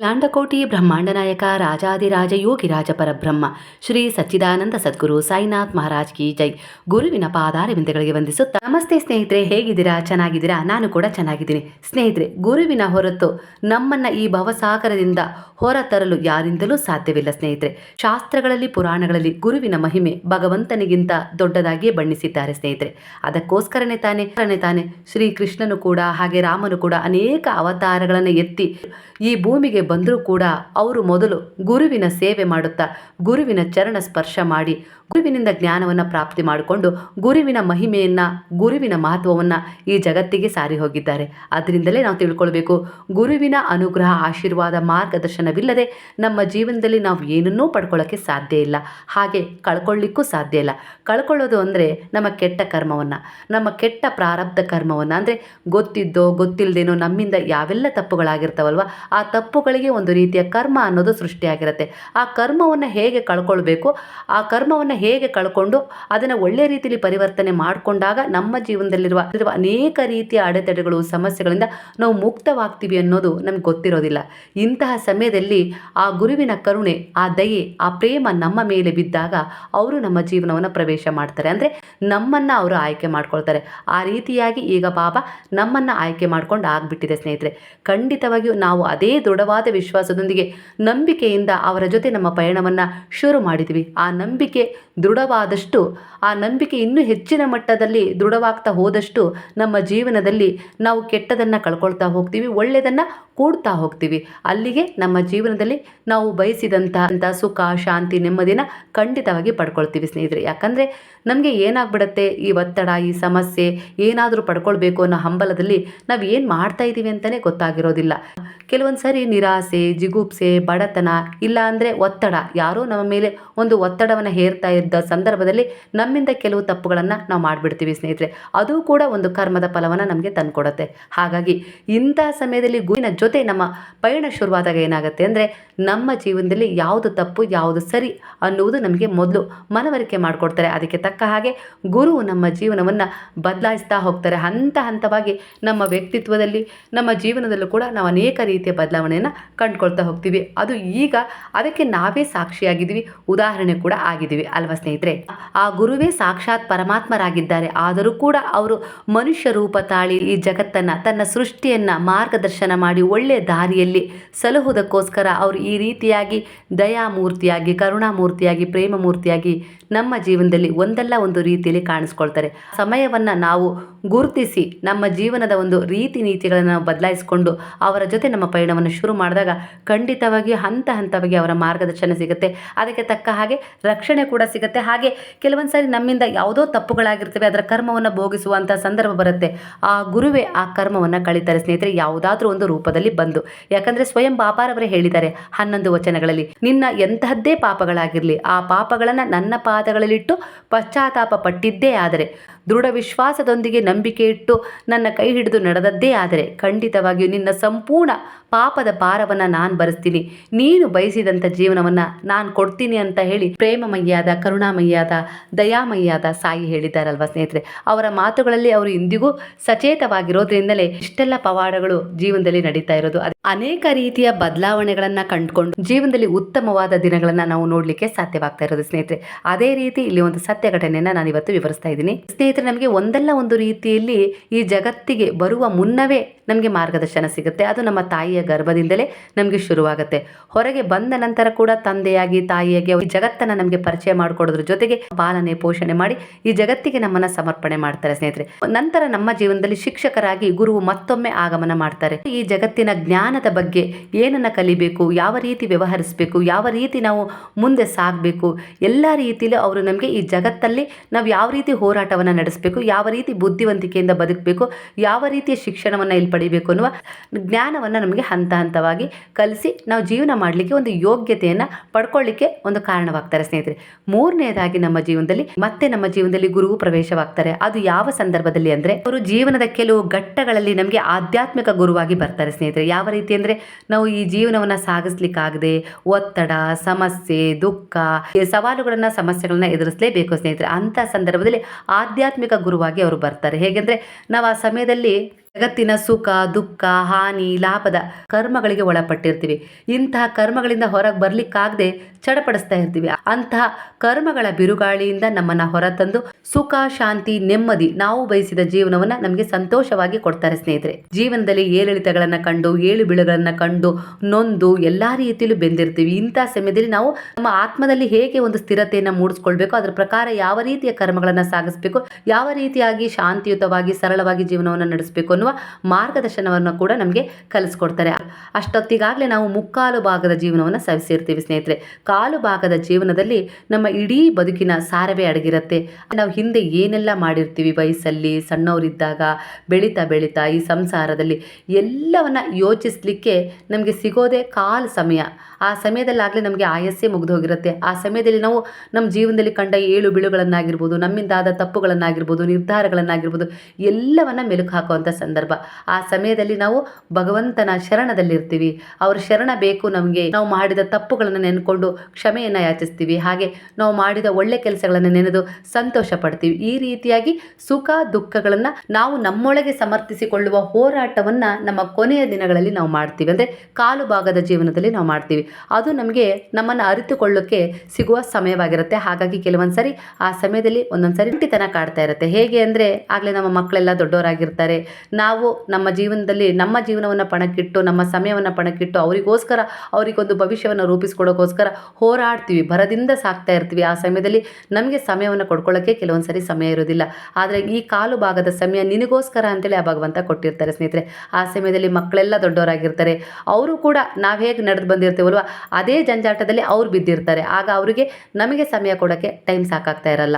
ಲಾಂಡಕೋಟಿ ಬ್ರಹ್ಮಾಂಡ ನಾಯಕ ರಾಜಾದಿರಾಜ ಯೋಗಿರಾಜ ಪರಬ್ರಹ್ಮ ಶ್ರೀ ಸಚ್ಚಿದಾನಂದ ಸದ್ಗುರು ಸಾಯಿನಾಥ್ ಮಹಾರಾಜ್ ಕಿ ಜೈ. ಗುರುವಿನ ಪಾದಾರವಿಂದಗಳಿಗೆ ವಂದಿಸುತ್ತಾ, ನಮಸ್ತೆ ಸ್ನೇಹಿತರೆ, ಹೇಗಿದ್ದೀರಾ? ಚೆನ್ನಾಗಿದ್ದೀರಾ? ನಾನು ಕೂಡ ಚೆನ್ನಾಗಿದ್ದೀನಿ. ಸ್ನೇಹಿತರೆ, ಗುರುವಿನ ಹೊರತು ನಮ್ಮನ್ನ ಈ ಭವಸಾಗರದಿಂದ ಹೊರತರಲು ಯಾರಿಂದಲೂ ಸಾಧ್ಯವಿಲ್ಲ ಸ್ನೇಹಿತರೆ. ಶಾಸ್ತ್ರಗಳಲ್ಲಿ, ಪುರಾಣಗಳಲ್ಲಿ ಗುರುವಿನ ಮಹಿಮೆ ಭಗವಂತನಿಗಿಂತ ದೊಡ್ಡದಾಗಿಯೇ ಬಣ್ಣಿಸಿದ್ದಾರೆ ಸ್ನೇಹಿತರೆ. ಅದಕ್ಕೋಸ್ಕರನೇ ತಾನೇ ಶ್ರೀ ಕೃಷ್ಣನು ಕೂಡ ಹಾಗೆ ರಾಮನು ಕೂಡ ಅನೇಕ ಅವತಾರಗಳನ್ನು ಎತ್ತಿ ಈ ಭೂಮಿಗೆ ಬಂದರೂ ಕೂಡ ಅವರು ಮೊದಲು ಗುರುವಿನ ಸೇವೆ ಮಾಡುತ್ತಾ ಗುರುವಿನ ಚರಣ ಸ್ಪರ್ಶ ಮಾಡಿ ಗುರುವಿನಿಂದ ಜ್ಞಾನವನ್ನು ಪ್ರಾಪ್ತಿ ಮಾಡಿಕೊಂಡು ಗುರುವಿನ ಮಹಿಮೆಯನ್ನು, ಗುರುವಿನ ಮಹತ್ವವನ್ನು ಈ ಜಗತ್ತಿಗೆ ಸಾರಿ ಹೋಗಿದ್ದಾರೆ. ಅದರಿಂದಲೇ ನಾವು ತಿಳ್ಕೊಳ್ಬೇಕು, ಗುರುವಿನ ಅನುಗ್ರಹ, ಆಶೀರ್ವಾದ, ಮಾರ್ಗದರ್ಶನವಿಲ್ಲದೆ ನಮ್ಮ ಜೀವನದಲ್ಲಿ ನಾವು ಏನನ್ನೂ ಪಡ್ಕೊಳ್ಳೋಕ್ಕೆ ಸಾಧ್ಯ ಇಲ್ಲ. ಹಾಗೆ ಕಳ್ಕೊಳ್ಳಿಕ್ಕೂ ಸಾಧ್ಯ ಇಲ್ಲ. ಕಳ್ಕೊಳ್ಳೋದು ಅಂದರೆ ನಮ್ಮ ಕೆಟ್ಟ ಕರ್ಮವನ್ನು, ನಮ್ಮ ಕೆಟ್ಟ ಪ್ರಾರಬ್ಧ ಕರ್ಮವನ್ನು. ಅಂದರೆ ಗೊತ್ತಿದ್ದೋ ಗೊತ್ತಿಲ್ಲದೇನೋ ನಮ್ಮಿಂದ ಯಾವೆಲ್ಲ ತಪ್ಪುಗಳಾಗಿರ್ತಾವಲ್ವ, ಆ ತಪ್ಪುಗಳಿಗೆ ಒಂದು ರೀತಿಯ ಕರ್ಮ ಅನ್ನೋದು ಸೃಷ್ಟಿಯಾಗಿರುತ್ತೆ. ಆ ಕರ್ಮವನ್ನು ಹೇಗೆ ಕಳ್ಕೊಳ್ಬೇಕು, ಆ ಕರ್ಮವನ್ನು ಹೇಗೆ ಕಳ್ಕೊಂಡು ಅದನ್ನು ಒಳ್ಳೆಯ ರೀತಿಯಲ್ಲಿ ಪರಿವರ್ತನೆ ಮಾಡಿಕೊಂಡಾಗ ನಮ್ಮ ಜೀವನದಲ್ಲಿರುವ ಅನೇಕ ರೀತಿಯ ಅಡೆತಡೆಗಳು, ಸಮಸ್ಯೆಗಳಿಂದ ನಾವು ಮುಕ್ತವಾಗ್ತೀವಿ ಅನ್ನೋದು ನಮ್ಗೆ ಗೊತ್ತಿರೋದಿಲ್ಲ. ಇಂತಹ ಸಮಯದಲ್ಲಿ ಆ ಗುರುವಿನ ಕರುಣೆ, ಆ ದಯೆ, ಆ ಪ್ರೇಮ ನಮ್ಮ ಮೇಲೆ ಬಿದ್ದಾಗ ಅವರು ನಮ್ಮ ಜೀವನವನ್ನು ಪ್ರವೇಶ ಮಾಡ್ತಾರೆ. ಅಂದರೆ ನಮ್ಮನ್ನು ಅವರು ಆಯ್ಕೆ ಮಾಡ್ಕೊಳ್ತಾರೆ. ಆ ರೀತಿಯಾಗಿ ಈಗ ಬಾಬಾ ನಮ್ಮನ್ನು ಆಯ್ಕೆ ಮಾಡ್ಕೊಂಡು ಆಗಿಬಿಟ್ಟಿದೆ ಸ್ನೇಹಿತರೆ. ಖಂಡಿತವಾಗಿಯೂ ನಾವು ಅದೇ ದೃಢವಾದ ವಿಶ್ವಾಸದೊಂದಿಗೆ ನಂಬಿಕೆಯಿಂದ ಅವರ ಜೊತೆ ನಮ್ಮ ಪಯಣವನ್ನು ಶುರು ಮಾಡಿದ್ವಿ. ಆ ನಂಬಿಕೆ ದೃಢವಾದಷ್ಟು, ಆ ನಂಬಿಕೆ ಇನ್ನೂ ಹೆಚ್ಚಿನ ಮಟ್ಟದಲ್ಲಿ ದೃಢವಾಗ್ತಾ ಹೋದಷ್ಟು ನಮ್ಮ ಜೀವನದಲ್ಲಿ ನಾವು ಕೆಟ್ಟದನ್ನು ಕಳ್ಕೊಳ್ತಾ ಹೋಗ್ತೀವಿ ಒಳ್ಳೆಯದನ್ನು ಕೂಡ್ತಾ ಹೋಗ್ತೀವಿ. ಅಲ್ಲಿಗೆ ನಮ್ಮ ಜೀವನದಲ್ಲಿ ನಾವು ಬಯಸಿದಂಥ ಸುಖ, ಶಾಂತಿ ನೆಮ್ಮದಿನ ಖಂಡಿತವಾಗಿ ಪಡ್ಕೊಳ್ತೀವಿ ಸ್ನೇಹಿತರೆ. ಯಾಕಂದರೆ ನಮಗೆ ಏನಾಗ್ಬಿಡತ್ತೆ, ಈ ಒತ್ತಡ, ಈ ಸಮಸ್ಯೆ ಏನಾದರೂ ಪಡ್ಕೊಳ್ಬೇಕು ಅನ್ನೋ ಹಂಬಲದಲ್ಲಿ ನಾವು ಏನು ಮಾಡ್ತಾ ಇದ್ದೀವಿ ಅಂತಲೇ ಗೊತ್ತಾಗಿರೋದಿಲ್ಲ. ಕೆಲವೊಂದು ಸರಿ ನಿರಾಸೆ, ಜಿಗುಪ್ಸೆ, ಬಡತನ, ಇಲ್ಲ ಅಂದರೆ ಒತ್ತಡ. ಯಾರೋ ನಮ್ಮ ಮೇಲೆ ಒಂದು ಒತ್ತಡವನ್ನು ಹೇರ್ತಾ ಇದ್ದ ಸಂದರ್ಭದಲ್ಲಿ ನಮ್ಮಿಂದ ಕೆಲವು ತಪ್ಪುಗಳನ್ನು ನಾವು ಮಾಡಿಬಿಡ್ತೀವಿ ಸ್ನೇಹಿತರೆ. ಅದು ಕೂಡ ಒಂದು ಕರ್ಮದ ಫಲವನ್ನು ನಮಗೆ ತಂದುಕೊಡುತ್ತೆ. ಹಾಗಾಗಿ ಇಂಥ ಸಮಯದಲ್ಲಿ ಗುರುವಿನ ಜೊತೆ ನಮ್ಮ ಪಯಣ ಶುರುವಾದಾಗ ಏನಾಗುತ್ತೆ ಅಂದರೆ ನಮ್ಮ ಜೀವನದಲ್ಲಿ ಯಾವುದು ತಪ್ಪು, ಯಾವುದು ಸರಿ ಅನ್ನುವುದು ನಮಗೆ ಮೊದಲು ಮನವರಿಕೆ ಮಾಡಿಕೊಡ್ತಾರೆ. ಅದಕ್ಕೆ ತಕ್ಕ ಹಾಗೆ ಗುರು ನಮ್ಮ ಜೀವನವನ್ನು ಬದಲಾಯಿಸ್ತಾ ಹೋಗ್ತಾರೆ. ಹಂತ ಹಂತವಾಗಿ ನಮ್ಮ ವ್ಯಕ್ತಿತ್ವದಲ್ಲಿ, ನಮ್ಮ ಜೀವನದಲ್ಲೂ ಕೂಡ ನಾವು ಅನೇಕ ರೀತಿಯ ಬದಲಾವಣೆಯನ್ನು ಕಂಡುಕೊಳ್ತಾ ಹೋಗ್ತೀವಿ. ಅದು ಈಗ ಅದಕ್ಕೆ ನಾವೇ ಸಾಕ್ಷಿಯಾಗಿದ್ದೀವಿ, ಉದಾಹರಣೆ ಕೂಡ ಆಗಿದ್ದೀವಿ ಅಲ್ವಾ ಸ್ನೇಹಿತರೆ? ಆ ಗುರುವೇ ಸಾಕ್ಷಾತ್ ಪರಮಾತ್ಮರಾಗಿದ್ದಾರೆ. ಆದರೂ ಕೂಡ ಅವರು ಮನುಷ್ಯ ರೂಪ ತಾಳಿ ಈ ಜಗತ್ತನ್ನು, ತನ್ನ ಸೃಷ್ಟಿಯನ್ನು ಮಾರ್ಗದರ್ಶನ ಮಾಡಿ ಒಳ್ಳೆಯ ದಾರಿಯಲ್ಲಿ ಸಲಹುವುದಕ್ಕೋಸ್ಕರ ಅವರು ಈ ರೀತಿಯಾಗಿ ದಯಾಮೂರ್ತಿಯಾಗಿ, ಕರುಣಾಮೂರ್ತಿಯಾಗಿ ಪ್ರೇಮ ಮೂರ್ತಿಯಾಗಿ ನಮ್ಮ ಜೀವನದಲ್ಲಿ ಒಂದಲ್ಲ ಒಂದು ರೀತಿಯಲ್ಲಿ ಕಾಣಿಸ್ಕೊಳ್ತಾರೆ. ಸಮಯವನ್ನು ನಾವು ಗುರುತಿಸಿ ನಮ್ಮ ಜೀವನದ ಒಂದು ರೀತಿ ನೀತಿಗಳನ್ನು ಬದಲಾಯಿಸಿಕೊಂಡು ಅವರ ಜೊತೆ ನಮ್ಮ ಪಯಣವನ್ನು ಶುರು ಮಾಡಿದಾಗ ಖಂಡಿತವಾಗಿ ಹಂತ ಹಂತವಾಗಿ ಅವರ ಮಾರ್ಗದರ್ಶನ ಸಿಗುತ್ತೆ. ಅದಕ್ಕೆ ತಕ್ಕ ಹಾಗೆ ರಕ್ಷಣೆ ಕೂಡ ಸಿಗುತ್ತೆ. ಹಾಗೆ ಕೆಲವೊಂದು ಸಾರಿ ನಮ್ಮಿಂದ ಯಾವುದೋ ತಪ್ಪುಗಳಾಗಿರ್ತವೆ, ಅದರ ಕರ್ಮವನ್ನು ಭೋಗಿಸುವಂಥ ಸಂದರ್ಭ ಬರುತ್ತೆ. ಆ ಗುರುವೇ ಆ ಕರ್ಮವನ್ನು ಕಳೀತಾರೆ ಸ್ನೇಹಿತರೆ, ಯಾವುದಾದ್ರೂ ಒಂದು ರೂಪದಲ್ಲಿ ಬಂದು. ಯಾಕಂದರೆ ಸ್ವಯಂ ಬಾಪಾರವರೇ ಹೇಳಿದ್ದಾರೆ ಹನ್ನೊಂದು ವಚನಗಳಲ್ಲಿ, ನಿನ್ನ ಎಂತಹದ್ದೇ ಪಾಪಗಳಾಗಿರಲಿ, ಆ ಪಾಪಗಳನ್ನು ನನ್ನ ಪಾದಗಳಲ್ಲಿಟ್ಟು ಪಶ್ಚಾತ್ತಾಪ ಪಟ್ಟಿದ್ದೇ ಆದರೆ ದೃಢ ವಿಶ್ವಾಸದೊಂದಿಗೆ ನಂಬಿಕೆ ಇಟ್ಟು ನನ್ನ ಕೈ ಹಿಡಿದು ನಡೆದದ್ದೇ ಆದರೆ ಖಂಡಿತವಾಗಿಯೂ ನಿನ್ನ ಸಂಪೂರ್ಣ ಪಾಪದ ಭಾರವನ್ನು ನಾನು ಭರಿಸ್ತೀನಿ ನೀನು ಬಯಸಿದಂಥ ಜೀವನವನ್ನು ನಾನು ಕೊಡ್ತೀನಿ ಅಂತ ಹೇಳಿ ಪ್ರೇಮಮಯ್ಯಾದ, ಕರುಣಾಮಯ್ಯಾದ, ದಯಾಮಯ್ಯಾದ ಸಾಯಿ ಹೇಳಿದ್ದಾರಲ್ವ ಸ್ನೇಹಿತರೆ? ಅವರ ಮಾತುಗಳಲ್ಲಿ ಅವರು ಇಂದಿಗೂ ಸಚೇತವಾಗಿರೋದ್ರಿಂದಲೇ ಇಷ್ಟೆಲ್ಲ ಪವಾಡಗಳು ಜೀವನದಲ್ಲಿ ನಡೀತಾ ಇರೋದು. ಅನೇಕ ರೀತಿಯ ಬದಲಾವಣೆಗಳನ್ನು ಕಂಡುಕೊಂಡು ಜೀವನದಲ್ಲಿ ಉತ್ತಮವಾದ ದಿನಗಳನ್ನು ನಾವು ನೋಡಲಿಕ್ಕೆ ಸಾಧ್ಯವಾಗ್ತಾ ಇರೋದು ಸ್ನೇಹಿತರೆ. ಅದೇ ರೀತಿ ಇಲ್ಲಿ ಒಂದು ಸತ್ಯ ಘಟನೆಯನ್ನು ನಾನು ಇವತ್ತು ವಿವರಿಸ್ತಾ ಇದ್ದೀನಿ. ಸ್ನೇಹಿತರೆ, ನಮಗೆ ಒಂದಲ್ಲ ಒಂದು ರೀತಿಯಲ್ಲಿ ಈ ಜಗತ್ತಿಗೆ ಬರುವ ಮುನ್ನವೇ ನಮಗೆ ಮಾರ್ಗದರ್ಶನ ಸಿಗುತ್ತೆ. ಅದು ನಮ್ಮ ತಾಯಿಯ ಗರ್ಭದಿಂದಲೇ ನಮಗೆ ಶುರುವಾಗುತ್ತೆ. ಹೊರಗೆ ಬಂದ ನಂತರ ಕೂಡ ತಂದೆಯಾಗಿ, ತಾಯಿಯಾಗಿ ಈ ಜಗತ್ತನ್ನು ನಮಗೆ ಪರಿಚಯ ಮಾಡಿಕೊಡೋದ್ರ ಜೊತೆಗೆ ಪಾಲನೆ, ಪೋಷಣೆ ಮಾಡಿ ಈ ಜಗತ್ತಿಗೆ ನಮ್ಮನ್ನ ಸಮರ್ಪಣೆ ಮಾಡ್ತಾರೆ ಸ್ನೇಹಿತರೆ. ನಂತರ ನಮ್ಮ ಜೀವನದಲ್ಲಿ ಶಿಕ್ಷಕರಾಗಿ ಗುರುವು ಮತ್ತೊಮ್ಮೆ ಆಗಮನ ಮಾಡ್ತಾರೆ. ಈ ಜಗತ್ತಿನ ಜ್ಞಾನದ ಬಗ್ಗೆ ಏನನ್ನ ಕಲಿಬೇಕು, ಯಾವ ರೀತಿ ವ್ಯವಹರಿಸಬೇಕು, ಯಾವ ರೀತಿ ನಾವು ಮುಂದೆ ಸಾಗಬೇಕು, ಎಲ್ಲ ರೀತಿಯಲ್ಲೂ ಅವರು ನಮಗೆ ಈ ಜಗತ್ತಲ್ಲಿ ನಾವು ಯಾವ ರೀತಿ ಹೋರಾಟವನ್ನು ನಡೆಸಬೇಕು, ಯಾವ ರೀತಿ ಬುದ್ಧಿವಂತಿಕೆಯಿಂದ ಬದುಕಬೇಕು, ಯಾವ ರೀತಿಯ ಶಿಕ್ಷಣವನ್ನು ಇಲ್ಲಿ ಪಡಿಬೇಕು ಅನ್ನುವ ಜ್ಞಾನವನ್ನು ನಮಗೆ ಹಂತ ಹಂತವಾಗಿ ಕಲಿಸಿ ನಾವು ಜೀವನ ಮಾಡಲಿಕ್ಕೆ ಒಂದು ಯೋಗ್ಯತೆಯನ್ನು ಪಡ್ಕೊಳ್ಳಿಕ್ಕೆ ಒಂದು ಕಾರಣವಾಗ್ತಾರೆ ಸ್ನೇಹಿತರೆ. ಮೂರನೇದಾಗಿ ನಮ್ಮ ಜೀವನದಲ್ಲಿ ಮತ್ತೆ ನಮ್ಮ ಜೀವನದಲ್ಲಿ ಗುರುವು ಪ್ರವೇಶವಾಗ್ತಾರೆ. ಅದು ಯಾವ ಸಂದರ್ಭದಲ್ಲಿ ಅಂದರೆ ಅವರು ಜೀವನದ ಕೆಲವು ಘಟ್ಟಗಳಲ್ಲಿ ನಮಗೆ ಆಧ್ಯಾತ್ಮಿಕ ಗುರುವಾಗಿ ಬರ್ತಾರೆ ಸ್ನೇಹಿತರೆ. ಯಾವ ರೀತಿ ಅಂದರೆ ನಾವು ಈ ಜೀವನವನ್ನು ಸಾಗಿಸ್ಲಿಕ್ಕಾಗದೆ ಒತ್ತಡ, ಸಮಸ್ಯೆ, ದುಃಖ ಸವಾಲುಗಳನ್ನು, ಸಮಸ್ಯೆಗಳನ್ನು ಎದುರಿಸಲೇಬೇಕು ಸ್ನೇಹಿತರೆ. ಅಂಥ ಸಂದರ್ಭದಲ್ಲಿ ಆಧ್ಯಾತ್ಮಿಕ ಗುರುವಾಗಿ ಅವರು ಬರ್ತಾರೆ. ಹೇಗೆಂದರೆ ನಾವು ಆ ಸಮಯದಲ್ಲಿ ಜಗತ್ತಿನ ಸುಖ, ದುಃಖ, ಹಾನಿ, ಲಾಭದ ಕರ್ಮಗಳಿಗೆ ಒಳಪಟ್ಟಿರ್ತೀವಿ. ಇಂತಹ ಕರ್ಮಗಳಿಂದ ಹೊರಗೆ ಬರ್ಲಿಕ್ಕಾಗದೆ ಚಡಪಡಿಸ್ತಾ ಇರ್ತೀವಿ. ಅಂತಹ ಕರ್ಮಗಳ ಬಿರುಗಾಳಿಯಿಂದ ನಮ್ಮನ್ನ ಹೊರತಂದು ಸುಖ, ಶಾಂತಿ, ನೆಮ್ಮದಿ ನಾವು ಬಯಸಿದ ಜೀವನವನ್ನ ನಮಗೆ ಸಂತೋಷವಾಗಿ ಕೊಡ್ತಾರೆ ಸ್ನೇಹಿತರೆ. ಜೀವನದಲ್ಲಿ ಏರಿಳಿತಗಳನ್ನ ಕಂಡು, ಏಳು ಬಿಳುಗಳನ್ನ ಕಂಡು, ನೊಂದು ಎಲ್ಲಾ ರೀತಿಯಲ್ಲೂ ಬೆಂದಿರ್ತೀವಿ. ಇಂತಹ ಸಮಯದಲ್ಲಿ ನಾವು ನಮ್ಮ ಆತ್ಮದಲ್ಲಿ ಹೇಗೆ ಒಂದು ಸ್ಥಿರತೆಯನ್ನು ಮೂಡಿಸ್ಕೊಳ್ಬೇಕು, ಅದರ ಪ್ರಕಾರ ಯಾವ ರೀತಿಯ ಕರ್ಮಗಳನ್ನು ಸಾಗಿಸಬೇಕು, ಯಾವ ರೀತಿಯಾಗಿ ಶಾಂತಿಯುತವಾಗಿ ಸರಳವಾಗಿ ಜೀವನವನ್ನು ನಡೆಸಬೇಕು ಅನ್ನುವ ಮಾರ್ಗದರ್ಶನವನ್ನು ಕೂಡ ನಮಗೆ ಕಲಿಸ್ಕೊಡ್ತಾರೆ. ಅಷ್ಟೊತ್ತಿಗಾಗಲೇ ನಾವು ಮುಕ್ಕಾಲು ಭಾಗದ ಜೀವನವನ್ನು ಸವಿಸಿರ್ತೀವಿ ಸ್ನೇಹಿತರೆ. ಕಾಲು ಭಾಗದ ಜೀವನದಲ್ಲಿ ನಮ್ಮ ಇಡೀ ಬದುಕಿನ ಸಾರವೇ ಅಡಗಿರುತ್ತೆ. ನಾವು ಹಿಂದೆ ಏನೆಲ್ಲ ಮಾಡಿರ್ತೀವಿ? ವಯಸ್ಸಲ್ಲಿ, ಸಣ್ಣವರಿದ್ದಾಗ, ಬೆಳೀತಾ ಬೆಳೀತಾ ಈ ಸಂಸಾರದಲ್ಲಿ ಎಲ್ಲವನ್ನ ಯೋಚಿಸ್ಲಿಕ್ಕೆ ನಮಗೆ ಸಿಗೋದೇ ಕಾಲು ಸಮಯ. ಆ ಸಮಯದಲ್ಲಾಗಲೇ ನಮಗೆ ಆಯಸ್ಸೇ ಮುಗಿದು ಹೋಗಿರುತ್ತೆ ಆ ಸಮಯದಲ್ಲಿ ನಾವು ನಮ್ಮ ಜೀವನದಲ್ಲಿ ಕಂಡ ಏಳು ಬೀಳುಗಳನ್ನಾಗಿರ್ಬೋದು, ನಮ್ಮಿಂದಾದ ತಪ್ಪುಗಳನ್ನಾಗಿರ್ಬೋದು, ನಿರ್ಧಾರಗಳನ್ನಾಗಿರ್ಬೋದು, ಎಲ್ಲವನ್ನು ಮೆಲುಕು ಹಾಕುವಂಥ ಸಂದರ್ಭ. ಆ ಸಮಯದಲ್ಲಿ ನಾವು ಭಗವಂತನ ಶರಣದಲ್ಲಿರ್ತೀವಿ. ಅವ್ರ ಶರಣ ಬೇಕು ನಮಗೆ. ನಾವು ಮಾಡಿದ ತಪ್ಪುಗಳನ್ನು ನೆನ್ಕೊಂಡು ಕ್ಷಮೆಯನ್ನು ಯಾಚಿಸ್ತೀವಿ. ಹಾಗೆ ನಾವು ಮಾಡಿದ ಒಳ್ಳೆ ಕೆಲಸಗಳನ್ನು ನೆನೆದು ಸಂತೋಷ ಪಡ್ತೀವಿ. ಈ ರೀತಿಯಾಗಿ ಸುಖ ದುಃಖಗಳನ್ನು ನಾವು ನಮ್ಮೊಳಗೆ ಸಮರ್ಥಿಸಿಕೊಳ್ಳುವ ಹೋರಾಟವನ್ನು ನಮ್ಮ ಕೊನೆಯ ದಿನಗಳಲ್ಲಿ ನಾವು ಮಾಡ್ತೀವಿ. ಅಂದರೆ ಕಾಲು ಭಾಗದ ಜೀವನದಲ್ಲಿ ನಾವು ಮಾಡ್ತೀವಿ. ಅದು ನಮಗೆ ನಮ್ಮನ್ನು ಅರಿತುಕೊಳ್ಳೋಕ್ಕೆ ಸಿಗುವ ಸಮಯವಾಗಿರುತ್ತೆ. ಹಾಗಾಗಿ ಕೆಲವೊಂದು ಸರಿ ಆ ಸಮಯದಲ್ಲಿ ಒಂದೊಂದು ಸರಿ ಒಂಟಿತನ ಕಾಡ್ತಾ ಇರುತ್ತೆ. ಹೇಗೆ ಅಂದರೆ ಆಗಲೇ ನಮ್ಮ ಮಕ್ಕಳೆಲ್ಲ ದೊಡ್ಡವರಾಗಿರ್ತಾರೆ. ನಾವು ನಮ್ಮ ಜೀವನದಲ್ಲಿ ನಮ್ಮ ಜೀವನವನ್ನು ಪಣಕ್ಕಿಟ್ಟು, ನಮ್ಮ ಸಮಯವನ್ನು ಪಣಕ್ಕಿಟ್ಟು ಅವರಿಗೋಸ್ಕರ, ಅವರಿಗೊಂದು ಭವಿಷ್ಯವನ್ನು ರೂಪಿಸ್ಕೊಡೋಕ್ಕೋಸ್ಕರ ಹೋರಾಡ್ತೀವಿ. ಭರದಿಂದ ಸಾಕ್ತಾ ಇರ್ತೀವಿ. ಆ ಸಮಯದಲ್ಲಿ ನಮಗೆ ಸಮಯವನ್ನು ಕೊಡ್ಕೊಳ್ಳೋಕ್ಕೆ ಕೆಲವೊಂದು ಸರಿ ಸಮಯ ಇರೋದಿಲ್ಲ ಆದರೆ ಈ ಕಾಲು ಭಾಗದ ಸಮಯ ನಿನಗೋಸ್ಕರ ಅಂತೇಳಿ ಆ ಭಗವಂತ ಕೊಟ್ಟಿರ್ತಾರೆ ಸ್ನೇಹಿತರೆ. ಆ ಸಮಯದಲ್ಲಿ ಮಕ್ಕಳೆಲ್ಲ ದೊಡ್ಡವರಾಗಿರ್ತಾರೆ. ಅವರು ಕೂಡ ನಾವು ಹೇಗೆ ನಡೆದು ಬಂದಿರ್ತೀವಲ್ವ ಅದೇ ಜಂಜಾಟದಲ್ಲಿ ಅವ್ರು ಬಿದ್ದಿರ್ತಾರೆ. ಆಗ ಅವರಿಗೆ ನಮಗೆ ಸಮಯ ಕೊಡೋಕ್ಕೆ ಟೈಮ್ ಸಾಕಾಗ್ತಾ ಇರಲ್ಲ.